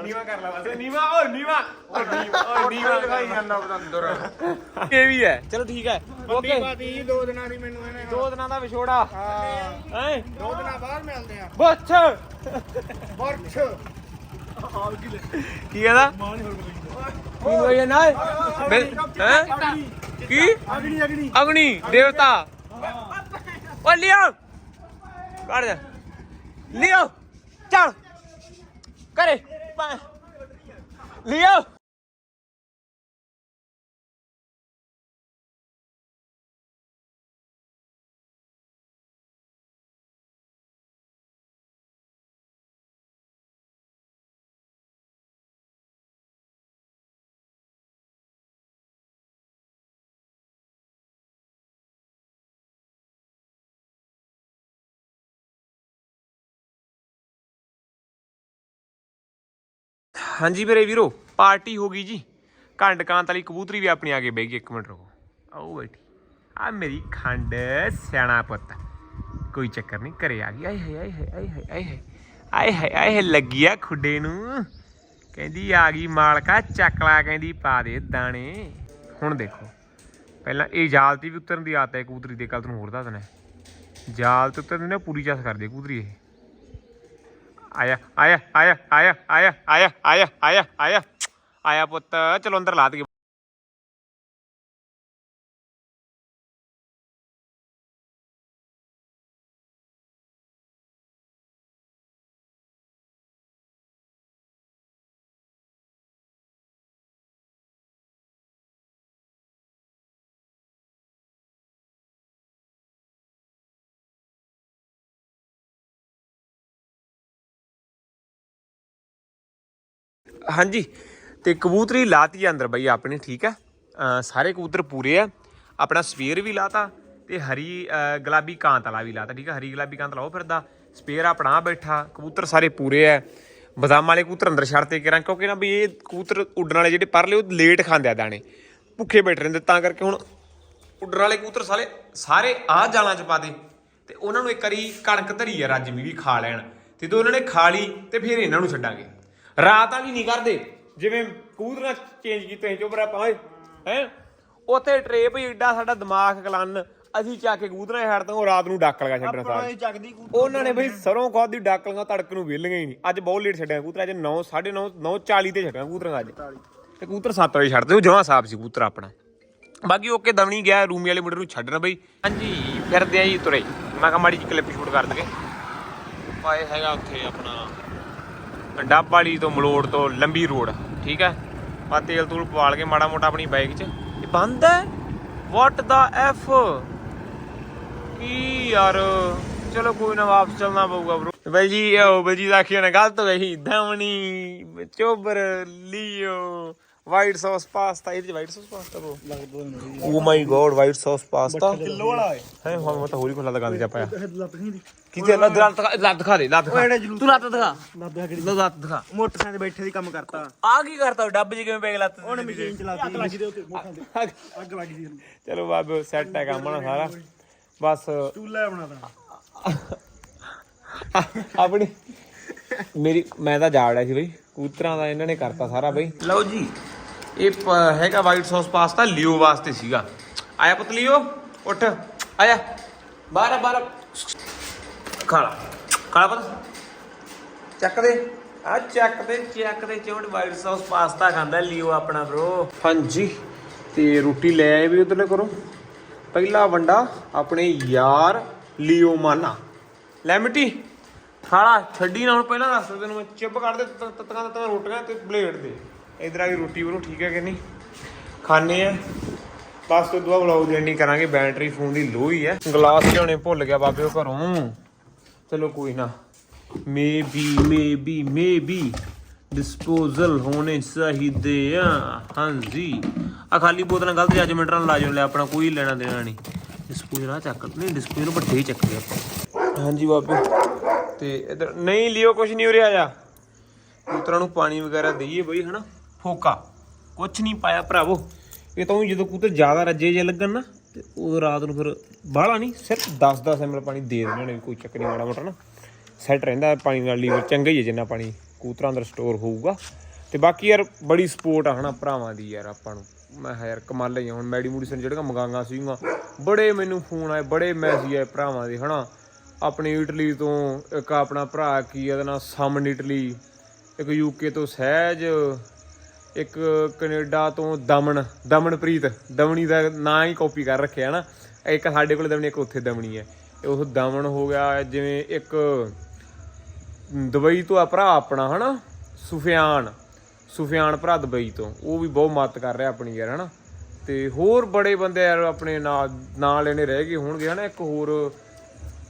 ਨੀਵਾ ਕਰ ਲਾ ਬਸ। ਨੀਵਾ ਓ ਨੀਵਾ। ਓ ਨੀਵਾ ਓ ਨੀਵਾ ਦਿਖਾਈ ਜਾਂਦਾ ਉਹਦਾ ਅੰਦਰ। ਇਹ ਵੀ ਹੈ। ਚਲੋ ਠੀਕ ਹੈ। ਓਕੇ ਬਾਤੀ ਦੋ ਦਿਨਾਂ ਦੀ ਮੈਨੂੰ ਇਹਨੇ ਦੋ ਦਿਨਾਂ ਦਾ ਵਿਛੋੜਾ। ਹਾਂ। ਹੈ? ਦੋ ਦਿਨਾਂ ਬਾਅਦ ਮਿਲਦੇ ਆ। ਕੀ ਕਹਿੰਦਾ? ਕੀ ਹੋਇਆ ਨਾ ਹੈ? ਕੀ? ਅਗਣੀ ਅਗਣੀ ਅਗਨੀ ਦੇਵਤਾ। ਓ ਲਿਓ। ਕੱਢ ਜਾ। ਲਿਓ। ਚੱਲ। ਕਰੇ ਲਿਓ। ਹਾਂਜੀ ਮੇਰੇ ਵੀਰੋ, ਪਾਰਟੀ ਹੋ ਗਈ ਜੀ। ਘੰਟ ਕਾਂਤ ਵਾਲੀ ਕਬੂਤਰੀ ਵੀ ਆਪਣੀ ਆ ਕੇ ਬਹਿ ਗਈ, ਇੱਕ ਮਿੰਟ ਰੁਕੋ। ਆਓ ਬੈਠੀ। ਆ ਮੇਰੀ ਖੰਡ, ਸਿਆਣਾ ਪੁੱਤ। ਕੋਈ ਚੱਕਰ ਨਹੀਂ, ਘਰੇ ਆ ਗਈ। ਆਏ ਹਾਏ ਆਏ ਹਾਏ ਆਏ ਹਾਏ ਆਏ ਹਾਏ। ਆਏ ਹਾਏ ਆਏ ਹਾਏ, ਲੱਗੀ ਆ ਖੁੱਡੇ ਨੂੰ। ਕਹਿੰਦੀ ਆ ਗਈ ਮਾਲਕਾ ਚੱਕਲਾ ਕਹਿੰਦੀ ਪਾ ਦੇ ਦਾਣੇ। ਹੁਣ ਦੇਖੋ। ਪਹਿਲਾਂ ਇਹ ਜਾਲ ਤੇ ਵੀ ਉਤਰਨ ਦੀ ਆਦਤ ਹੈ, ਕਬੂਤਰੀ ਦੇ। ਕੱਲ ਤੁਹਾਨੂੰ ਹੋਰ ਦੱਸ ਦਣਾ ਜਾਲ ਤੇ ਉਤਰਨ ਦੀ ਨਾ ਪੂਰੀ ਚਾਸ ਕਰਦੇ ਹੈ ਕਬੂਤਰੀ ਇਹ। ਆਇਆ ਆਇਆ ਆਇਆ ਆਇਆ ਆਇਆ ਆਇਆ ਆਇਆ ਆਇਆ ਆਇਆ। ਆਇਆ ਪੁੱਤ, ਚਲੋ ਅੰਦਰ ਲਾ ਦਈਏ। ਹਾਂਜੀ, ਤੇ ਕਬੂਤਰੀ ਲਾਤੀ ਆ ਅੰਦਰ ਬਈ ਆਪਣੀ, ਠੀਕ ਆ? ਸਾਰੇ ਕਬੂਤਰ ਪੂਰੇ ਆ। ਆਪਣਾ ਸਪੇਅਰ ਵੀ ਲਾਤਾ ਤੇ ਹਰੀ ਗੁਲਾਬੀ ਕਾਂਤ ਵਾਲਾ ਵੀ ਲਾਤਾ, ਠੀਕ ਆ? ਹਰੀ ਗੁਲਾਬੀ ਕਾਂਤ ਲਾਓ ਫਿਰਦਾ। ਸਪੇਅਰ ਆਪਣਾ ਆਹ ਬੈਠਾ, ਕਬੂਤਰ ਸਾਰੇ ਪੂਰੇ ਆ। ਬਦਾਮ ਵਾਲੇ ਕਬੂਤਰ ਅੰਦਰ ਛੱਡਤੇ ਕਿਰਾਂ, ਕਿਉਂਕਿ ਨਾ ਵੀ ਇਹ ਕਬੂਤਰ ਉੱਡਣ ਵਾਲੇ ਜਿਹੜੇ ਪਰਲੇ, ਉਹ ਲੇਟ ਖਾਂਦੇ ਆ ਦਾਣੇ। ਭੁੱਖੇ ਬੈਠ ਰਹਿੰਦੇ, ਤਾਂ ਕਰਕੇ ਹੁਣ ਉੱਡਣ ਵਾਲੇ ਕਬੂਤਰ ਸਾਰੇ ਸਾਰੇ ਆ ਜਾਲਾਂ 'ਚ ਪਾ ਦੇ। ਤੇ ਉਹਨਾਂ ਨੂੰ ਇੱਕ ਵਾਰੀ ਕਣਕ ਧਰੀ ਆ, ਰੱਜ ਵੀ ਖਾ ਲੈਣ। ਤੇ ਜਦੋਂ ਉਹਨਾਂ ਨੇ ਖਾ ਲਈ ਤੇ ਫਿਰ ਇਹਨਾਂ ਨੂੰ ਛੱਡਾਂਗੇ। ਰਾਤ ਵਾਲੀ ਨਹੀਂ ਕਰਦੇ। ਜਿਵੇਂ ਕਬੂਤਰਾਂ ਚੇਂਜ ਕੀਤੇ ਚੋਬਰਾ ਪਾਏ ਹੈ? ਉੱਥੇ ਟਰੇ ਭਈ ਏਡਾ ਸਾਡਾ ਦਿਮਾਗ ਕਲਨ ਅਸੀਂ ਚੱਕ ਕੇ ਕਬੂਤਰਾਂ ਛੱਡ ਤੋਂ ਉਹ ਰਾਤ ਨੂੰ ਡੱਕ ਲਗਾ ਛੱਡਣਾ ਸਾਰ। ਚੱਕਦੀ ਉਹਨਾਂ ਨੇ ਬਈ ਸਰੋਂ ਖਾਦ ਦੀ ਡੱਕ ਲਗਾ ਤੜਕ ਨੂੰ ਵਿਹਲੀਆਂ ਹੀ ਨਹੀਂ। ਅੱਜ ਬਹੁਤ ਲੇਟ ਛੱਡਿਆ ਕਬੂਤਰ ਅੱਜ 9 9:30 9:40 ਤੇ ਛੱਡਿਆ ਕਬੂਤਰਾਂ ਅੱਜ। ਤੇ ਕਬੂਤਰ 7 ਵਜੇ ਛੱਡਦੇ ਉਹ ਜਮਾ ਸਾਫ਼ ਸੀ ਕਬੂਤਰ ਆਪਣਾ। ਬਾਕੀ ਓਕੇ ਦਵਣੀ ਗਿਆ ਰੂਮੀ ਵਾਲੇ ਮੁੰਡੇ ਨੂੰ ਛੱਡਣਾ ਬਈ। ਹਾਂਜੀ ਫਿਰਦੇ ਆ ਜੀ ਤੁਰੇ। ਮੈਂ ਕਿਹਾ ਮਾੜੀ ਜਿਹੀ ਕਲਿੱਪ ਸ਼ੂਟ ਕਰ ਦਗੇ ਪਾਏ ਹੈਗਾ ਉੱਥੇ ਆਪਣਾ ਡੱਬ ਵਾਲੀ ਤੋਂ ਮਲੋੜ ਤੋਂ ਲੰਬੀ ਰੋਡ ਠੀਕ ਹੈ? ਆ ਤੇਲ ਤੂਲ ਪਵਾਲ ਕੇ ਮਾੜਾ ਮੋਟਾ ਆਪਣੀ ਬਾਈਕ 'ਚ। ਇਹ ਬੰਦ ਹੈ? ਵਾਟ ਦਾ ਐਫ ਕੀ ਯਾਰ? ਚਲੋ ਕੋਈ ਨਾ ਵਾਪਸ ਚੱਲਣਾ ਪਊਗਾ ਬ్రో ਬਈ ਜੀ ਉਹ ਬਈ ਜੀ ਦਾ ਆਖਿਆ ਨਾ ਗਲਤ ਹੋ ਗਈ ਧਮਣੀ ਚੋਬਰ ਲਿਓ ਵਾਈਟ ਸੌਸ ਪਾਸਤਾ ਇਹਦੇ ਵਾਈਟ ਸੌਸ ਪਾਸਤਾ ਬ్రో ਲੱਗਦਾ ਓ my god white sauce pasta kilo ਵਾਲਾ ਹੈ। ਹੈ ਹੁਣ ਮੈਂ ਤਾਂ ਹੋਰੀ ਕੋਲ ਲਗਾ ਦੇ ਜਾ ਪਾਇਆ। ਕਿਤੇ ਲੱਤ ਦਿਖਾ- ਲੱਤ ਦਿਖਾ ਦੇ ਲੱਤ ਦਿਖਾ। ਤੂੰ ਲੱਤ ਦਿਖਾ। ਲੱਤ ਦਿਖਾ ਮੋਟਰਸਾਈਕਲ ਤੇ ਬੈਠੇ ਦੀ ਕੰਮ ਕਰਤਾ। ਆ ਕੀ ਕਰਤਾ ਡੱਬ ਜੀ ਕਿਵੇਂ ਪੈ ਗਿਆ ਲੱਤ ਉਹਨੇ ਮਸ਼ੀਨ ਚਲਾਤੀ। ਅੱਗ ਲੱਗੀ ਦੇ ਉੱਤੇ ਮੋਖਾਂ ਤੇ ਅੱਗ ਲੱਗੀ ਸੀ ਚਲੋ ਬਾਬੇ ਸੈੱਟ ਹੈ ਕੰਮ ਨਾ ਸਾਰਾ। ਬਸ। ਚੂਲਾ ਬਣਾਦਾ ਆਪਣੀ ਮੇਰੀ ਮੈਂ ਤਾਂ ਜਾੜਿਆ ਸੀ ਬਈ। ਕੂਤਰਾਂ ਦਾ ਇਹਨਾਂ ਨੇ ਕਰਤਾ ਸਾਰਾ ਬਈ। ਲਓ ਜੀ ਇਹ ਹੈਗਾ ਵਾਈਟ ਸੌਸ ਪਾਸਤਾ ਲਿਓ ਵਾਸਤੇ ਸੀਗਾ। ਆਇਆ ਪੁੱਤ ਲਿਓ ਉੱਠ। ਆਇਆ। ਬਾਹਰ ਆ, ਬਾਹਰ ਆ। ਖਾਲਾ ਖਾਲਾ ਪੁੱਤ। ਚੱਕ ਦੇ। ਆ ਚੱਕ ਦੇ ਚੱਕ ਦੇ ਚੋਂਡ ਵਾਈਟ ਸੌਸ ਪਾਸਤਾ ਖਾਂਦਾ ਲਿਓ ਆਪਣਾ ਬ్రో ਹਾਂਜੀ। ਤੇ ਰੋਟੀ ਲੈ ਆਏ ਵੀ ਉਧਰਲੇ ਕਰੋ ਪਹਿਲਾ ਵੰਡਾ ਆਪਣੇ ਯਾਰ ਲਿਓ ਮਾਨਾ। ਲੈ ਮਿੱਟੀ। ਖਾਲਾ ਛੱਡੀ ਨਾ ਹੁਣ ਪਹਿਲਾਂ ਦੱਸ ਤੈਨੂੰ ਮੈਂ। ਚਿੱਬ ਕੱਢ ਦੇ ਤ- ਤੱਤਾਂ ਤੱਤਾਂ ਰੋਟੀਆਂ ਤੇ ਬਲੇਡ ਦੇ। ਇਧਰ ਆ ਗਈ ਰੋਟੀ ਬਰੋ ਠੀਕ ਹੈ ਕਿ ਨਹੀਂ? ਖਾਣੇ ਆ। ਬਸ ਤੋਂ ਦੁਆ ਵਲੌਗ ਦੀ ਐਂਡਿੰਗ ਕਰਾਂਗੇ। ਬੈਟਰੀ ਫੋਨ ਦੀ ਲੋ ਹੀ ਹੈ। ਗਲਾਸ ਲਿਆਉਣੇ ਭੁੱਲ ਗਿਆ ਬਾਬੇ ਉਹ ਘਰੋਂ। ਚਲੋ ਕੋਈ ਨਾ। ਮੇਬੀ ਮੇਬੀ ਮੇਬੀ ਡਿਸਪੋਜ਼ਲ ਹੋਣੇ ਚਾਹੀਦੇ ਆ। ਹਾਂਜੀ। ਆ ਖਾਲੀ ਬੋਤਲਾਂ ਗਲਤ ਜੱਜਮੈਂਟ ਨਾਲ ਲਾ ਜਾਓ, ਲੈ ਆਪਣਾ ਕੋਈ ਲੈਣਾ ਦੇਣਾ ਨਹੀਂ। ਡਿਸਪੋਜ਼ਲ ਆ ਚੱਕ, ਨਹੀਂ ਡਿਸਪੋਜ਼ਲ ਵੱਡੇ ਹੀ ਚੱਕਦੇ ਆਪਾਂ। ਹਾਂਜੀ ਬਾਬੇ। ਤੇ ਇਧਰ ਨਹੀਂ ਲਿਓ, ਕੁਛ ਨਹੀਂ ਉਰੇ ਆਇਆ ਕਬੂਤਰਾਂ ਨੂੰ ਪਾਣੀ ਵਗੈਰਾ ਦਈਏ ਬਈ, ਹਨਾ? ਫੋਕਾ। ਕੁਛ ਨਹੀਂ ਪਾਇਆ ਭਰਾਵੋ। ਇਹ ਤਾਂ ਊਂ ਜਦੋਂ ਕਬੂਤਰ ਜ਼ਿਆਦਾ ਰੱਜੇ ਜੇ ਲੱਗਣ ਨਾ। ਤੇ ਉਹ ਰਾਤ ਨੂੰ ਫਿਰ ਬਾਹਲਾ ਨਹੀਂ, ਸਿਰਫ 10-10 ਐਮਐਲ ਪਾਣੀ ਦੇ ਦਿੰਦੇ ਨੇ ਕੋਈ ਚੱਕਰ ਨਹੀਂ ਮਾੜਾ ਮੋਟਾ ਨਾ। ਸੈੱਟ ਰਹਿੰਦਾ ਪਾਣੀ ਨਾਲ, ਲੀਵਰ ਚੰਗਾ ਹੀ ਹੈ ਜਿੰਨਾ ਪਾਣੀ ਕੂਤਰਾਂ ਅੰਦਰ ਸਟੋਰ ਹੋਊਗਾ। ਤੇ ਬਾਕੀ ਯਾਰ ਬੜੀ ਸਪੋਰਟ ਆ ਹਨਾ ਭਰਾਵਾਂ ਦੀ ਯਾਰ ਆਪਾਂ ਨੂੰ। ਮੈਂ ਕਿਹਾ ਯਾਰ ਕਮਾਲ ਹੀ ਆ ਹੁਣ ਮੈਡੀ ਮੂਡੀਸਨ ਜਿਹੜੀਆਂ ਮੰਗਾਂਗਾ ਸੀਗਾ ਬੜੇ ਮੈਨੂੰ ਫੋਨ ਆਏ, ਬੜੇ ਮੈਸੇਜ ਆਏ ਭਰਾਵਾਂ ਦੇ, ਹਨਾ। ਆਪਣੀ ਇਟਲੀ ਤੋਂ ਇੱਕ ਆਪਣਾ ਭਰਾ ਕੀ ਇਹਦਾ ਨਾਮ ਸਮਨ ਇਟਲੀ ਇੱਕ ਯੂਕੇ ਤੋਂ ਸਹਿਜ। ਇੱਕ ਕੈਨੇਡਾ ਤੋਂ ਦਮਨ, ਦਮਨਪ੍ਰੀਤ ਦਮਣੀ ਦਾ ਨਾਂ ਹੀ ਕਾਪੀ ਕਰ ਰੱਖਿਆ ਨਾ। ਇੱਕ ਸਾਡੇ ਕੋਲ ਦਮਣੀ ਇੱਕ ਉੱਥੇ ਦਮਣੀ ਹੈ। ਉਹ ਦਮਨ ਹੋ ਗਿਆ, ਜਿਵੇਂ ਇੱਕ ਦੁਬਈ ਤੋਂ ਆ ਭਰਾ ਆਪਣਾ, ਹਨਾ? ਸੁਫਿਆਨ ਸੁਫਿਆਨ ਭਰਾ ਦੁਬਈ ਤੋਂ। ਉਹ ਵੀ ਬਹੁਤ ਮਦਦ ਕਰ ਰਿਹਾ ਆਪਣੀ ਯਾਰ, ਹਨਾ? ਤੇ ਹੋਰ ਬੜੇ ਬੰਦੇ ਯਾਰ ਆਪਣੇ ਨਾਲ ਨਾਲ ਇਹਨੇ ਰਹਿ ਗਏ ਹੋਣਗੇ, ਹਨਾ? ਇੱਕ ਹੋਰ,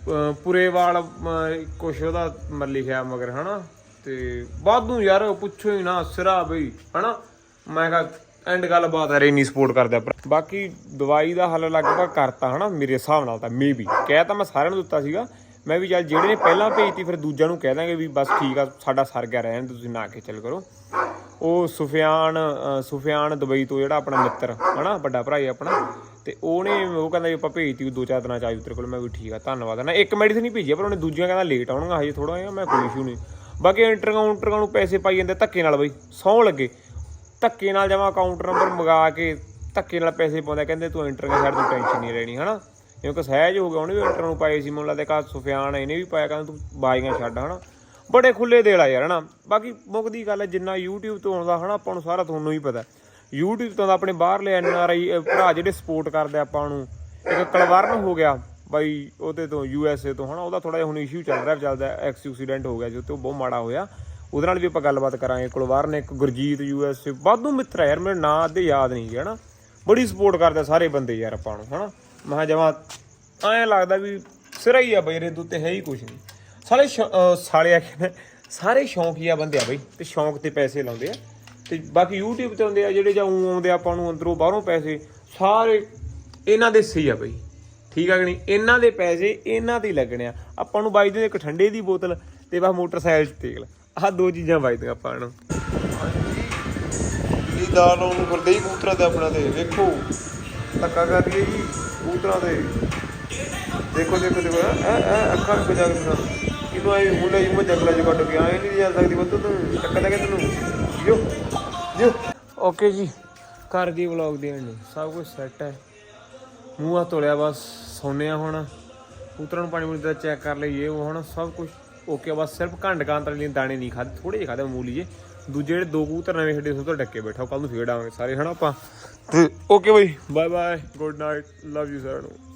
ਅਹ, ਪੁਰੇਵਾਲ ਕੁਛ ਉਹਦਾ ਮ, ਲਿਖਿਆ ਮਗਰ, ਹਨਾ? ਤੇ ਵਾਧੂ ਯਾਰ, ਪੁੱਛੋ ਹੀ ਨਾ, ਸਿਰਾ ਬਈ, ਹਨਾ? ਮੈਂ ਕਿਹਾ ਐਂਡ ਗੱਲ ਬਾਤ ਹੈ ਇੰਨੀ ਸਪੋਰਟ ਕਰਦਾ ਭਰਾ। ਬਾਕੀ ਦਵਾਈ ਦਾ ਹੱਲ ਲਗਭਗ ਕਰਤਾ, ਹਨਾ, ਮੇਰੇ ਹਿਸਾਬ ਨਾਲ ਤਾਂ ਮੇਬੀ ਕਹਿ ਤਾਂ ਮੈਂ ਸਾਰਿਆਂ ਨੂੰ ਦਿੱਤਾ ਸੀਗਾ। ਮੈਂ ਵੀ ਚੱਲ, ਜਿਹੜੇ ਨੇ ਪਹਿਲਾਂ ਭੇਜਤੀ, ਫਿਰ ਦੂਜਿਆਂ ਨੂੰ ਕਹਿ ਦਾਂਗੇ ਵੀ ਬਸ ਠੀਕ ਆ, ਸਾਡਾ ਸਰ ਗਿਆ, ਰਹਿਣ ਤੁਸੀਂ ਨਾ ਕੇ ਚੱਲ ਕਰੋ। ਉਹ ਸੁਫਿਆਨ ਸੁਫਿਆਨ ਦੁਬਈ ਤੋਂ ਜਿਹੜਾ ਆਪਣਾ ਮਿੱਤਰ, ਹਨਾ, ਵੱਡਾ ਭਰਾ ਹੀ ਆਪਣਾ। ਤੇ ਉਹਨੇ, ਉਹ ਕਹਿੰਦਾ ਵੀ ਆਪਾਂ ਭੇਜਤੀ, ਦੋ ਚਾਰ ਦਿਨਾਂ ਚ ਆਜੂ ਤੇਰੇ ਕੋਲ, ਮੈਂ ਵੀ ਠੀਕ ਆ, ਧੰਨਵਾਦ। ਨਾ, ਇੱਕ ਮੈਡੀਸਨ ਹੀ ਭੇਜੀ ਪਰ ਉਹਨੇ ਦੂਜੀਆਂ ਕਹਿੰਦਾ ਲੇਟ ਆਉਣਗਾ ਹਜੇ ਥੋੜਾ ਜਿਹਾ, ਮੈਂ ਕੋਈ ਇਸ਼ੂ ਨਹੀਂ। ਬਾਕੀ ਇੰਟਰ ਕਾਊਂਟਰ ਨੂੰ ਪੈਸੇ ਪਾਈ ਜਾਂਦੇ ਧੱਕੇ ਨਾਲ ਬਈ ਸੌ ਲੱਗੇ। ਧੱਕੇ ਨਾਲ ਜਮਾ ਅਕਾਊਂਟ ਨੰਬਰ ਮੰਗਾ ਕੇ ਧੱਕੇ ਨਾਲ ਪੈਸੇ ਪਾਉਂਦਾ, ਕਹਿੰਦੇ ਤੂੰ ਇੰਟਰ ਛੱਡ ਤੂੰ ਟੈਨਸ਼ਨ ਨਹੀਂ ਲੈਣੀ, ਹਨਾ? ਕਿਉਂਕਿ ਸਹਿਜ ਹੋ ਗਿਆ, ਉਹਨੇ ਵੀ ਇੰਟਰ ਨੂੰ ਪਾਏ ਸੀ, ਮੈਨੂੰ ਲੱਗਦਾ ਕਾ ਸੁਫਿਆਨ ਇਹਨੇ ਵੀ ਪਾਇਆ, ਕਹਿੰਦਾ ਤੂੰ ਬਾਜ਼ੀਆਂ ਛੱਡ, ਹਨਾ? ਬੜੇ ਖੁੱਲੇ ਦਿਲ ਆ ਯਾਰ, ਹਨਾ? ਬਾਕੀ ਮੁੱਕਦੀ ਗੱਲ ਹੈ, ਜਿੰਨਾ YouTube ਤੋਂ ਆਉਂਦਾ, ਹਨਾ, ਆਪਾਂ ਨੂੰ ਸਾਰਾ ਤੁਹਾਨੂੰ ਹੀ ਪਤਾ। YouTube ਤੋਂ ਤਾਂ ਆਪਣੇ ਬਾਹਰਲੇ ਐਨਆਰਆਈ ਭਰਾ ਜਿਹੜੇ ਸਪੋਰਟ ਕਰਦੇ ਆਪਾਂ ਨੂੰ, ਇੱਕ ਕਲਵਰਨ ਹੋ ਗਿਆ। ਬਾਈ ਉਹਦੇ ਤੋਂ ਯੂ ਐੱਸ ਏ ਤੋਂ, ਹਨਾ, ਉਹਦਾ ਥੋੜਾ ਜਿਹਾ ਹੁਣ ਇਸ਼ੂ ਚੱਲ ਰਿਹਾ, ਚੱਲਦਾ ਐਕਸੀਡੈਂਟ ਹੋ ਗਿਆ ਜੋ ਤੇ ਉਹ ਬਹੁਤ ਮਾੜਾ ਹੋਇਆ। ਉਹਦੇ ਨਾਲ ਵੀ ਆਪਾਂ ਗੱਲਬਾਤ ਕਰਾਂਗੇ। ਕੁਲਵਾਰ ਨੇ ਇੱਕ ਗੁਰਜੀਤ ਯੂ ਐੱਸ ਏ ਵਾਧੂ ਮਿੱਤਰ ਆ ਯਾਰ, ਮੇਰੇ ਨਾਂ ਅੱਧੇ ਯਾਦ ਨਹੀਂ ਹੈ ਹਨਾ। ਬੜੀ ਸਪੋਰਟ ਕਰਦਾ ਸਾਰੇ ਬੰਦੇ ਯਾਰ ਆਪਾਂ ਨੂੰ, ਹਨਾ। ਮਹਾ ਜਮਾ ਐਂ ਲੱਗਦਾ ਵੀ ਸਿਰਾ ਹੀ ਆ ਬਈ, ਇਹਦੇ ਉੱਤੇ ਹੈ ਹੀ ਕੁਛ ਨਹੀਂ। ਸਾਲੇ ਸ਼ੌ- ਅਹ, ਸਾਲੇ ਆ ਕਹਿੰਦੇ ਸਾਰੇ ਸ਼ੌਂਕੀਆ ਬੰਦੇ ਆ ਬਈ, ਤੇ ਸ਼ੌਂਕ ਤੇ ਪੈਸੇ ਲਾਉਂਦੇ ਆ। ਤੇ ਬਾਕੀ YouTube ਤੇ ਹੁੰਦੇ ਆ ਜਿਹੜੇ ਜਾਂ ਊਂ ਆਉਂਦੇ ਆ ਆਪਾਂ ਨੂੰ ਅੰਦਰੋਂ ਬਾਹਰੋਂ ਪੈਸੇ, ਸਾਰੇ ਇਹਨਾਂ ਦੇ ਸਹੀ ਆ ਬਈ। ਠੀਕ ਆ ਕਿ ਨਹੀਂ? ਇਹਨਾਂ ਦੇ ਪੈਸੇ ਇਹਨਾਂ ਤੇ ਹੀ ਲੱਗਣੇ ਆ। ਆਪਾਂ ਨੂੰ ਬਾਈ ਦੇ ਇੱਕ ਠੰਡੇ ਦੀ ਬੋਤਲ ਤੇ ਬਸ ਮੋਟਰਸਾਈਕਲ ਤੇਲ। ਆਹ ਦੋ ਚੀਜ਼ਾਂ ਬਾਈਦੀਆਂ ਆਪਾਂ ਨੂੰ। ਜੀ ਦਾਲ ਨੂੰ ਫਿਰਦੇ ਹੀ ਕਬੂਤਰਾਂ ਤੇ ਆਪਣਾ ਤੇ ਵੇਖੋ। ਧੱਕਾ ਕਰ ਰਹੀ ਜੀ ਕਬੂਤਰਾਂ ਤੇ ਦੇਖੋ ਦੇਖੋ ਦੇਖੋ। ਐ ਐ ਅੱਖਾਂ ਵਿੱਚ ਜਾ ਕੇ ਸੁਣਾ ਇਹਨੂੰ ਆਈ ਮੁੰਡਾ ਹੀ ਮੈਂ ਜੰਗਲਾਂ 'ਚ ਕੱਢ ਕੇ। ਆਏ ਨਹੀਂ ਜਾ ਸਕਦੀ ਬੰਦ ਤੂੰ। ਟੱਕਾ ਦੇ ਕੇ ਤੈਨੂੰ। ਜੋ ਜੋ ਓਕੇ ਜੀ। ਕਰ ਗਈ ਵਲੌਗ ਦੀ ਐਂਡ ਸਭ ਕੁਝ ਸੈੱਟ ਹੈ। ਮੂੰਹ ਹੱਥ ਧੋਲਿਆ, ਬਸ ਸੌਂਦੇ ਆ ਹੁਣ। ਕਬੂਤਰਾਂ ਨੂੰ ਪਾਣੀ ਪੂਣੀ ਦਾ ਚੈੱਕ ਕਰ ਲਈਏ, ਉਹ ਹੁਣ ਸਭ ਕੁਝ ਓਕੇ ਬਸ ਸਿਰਫ ਘੰਟ ਕਾਂਤ ਵਾਲੀ ਦਾਣੇ ਨਹੀਂ ਖਾਦੇ ਥੋੜੇ ਜਿਹੇ ਖਾਦੇ ਮਾਮੂਲੀ ਜੇ ਦੂਜੇ ਜਿਹੜੇ ਦੋ ਕੂਤਰ ਨਵੇਂ ਛੱਡੇ, ਸੋ ਤੋਂ ਡੱਕੇ ਬੈਠਾ ਕੱਲ ਨੂੰ ਫੇਰ ਆਵਾਂਗੇ ਸਾਰੇ, ਹਨਾ ਆਪਾਂ? ਤੇ ਓਕੇ ਬਈ bye bye good night love you sir ਨੂੰ।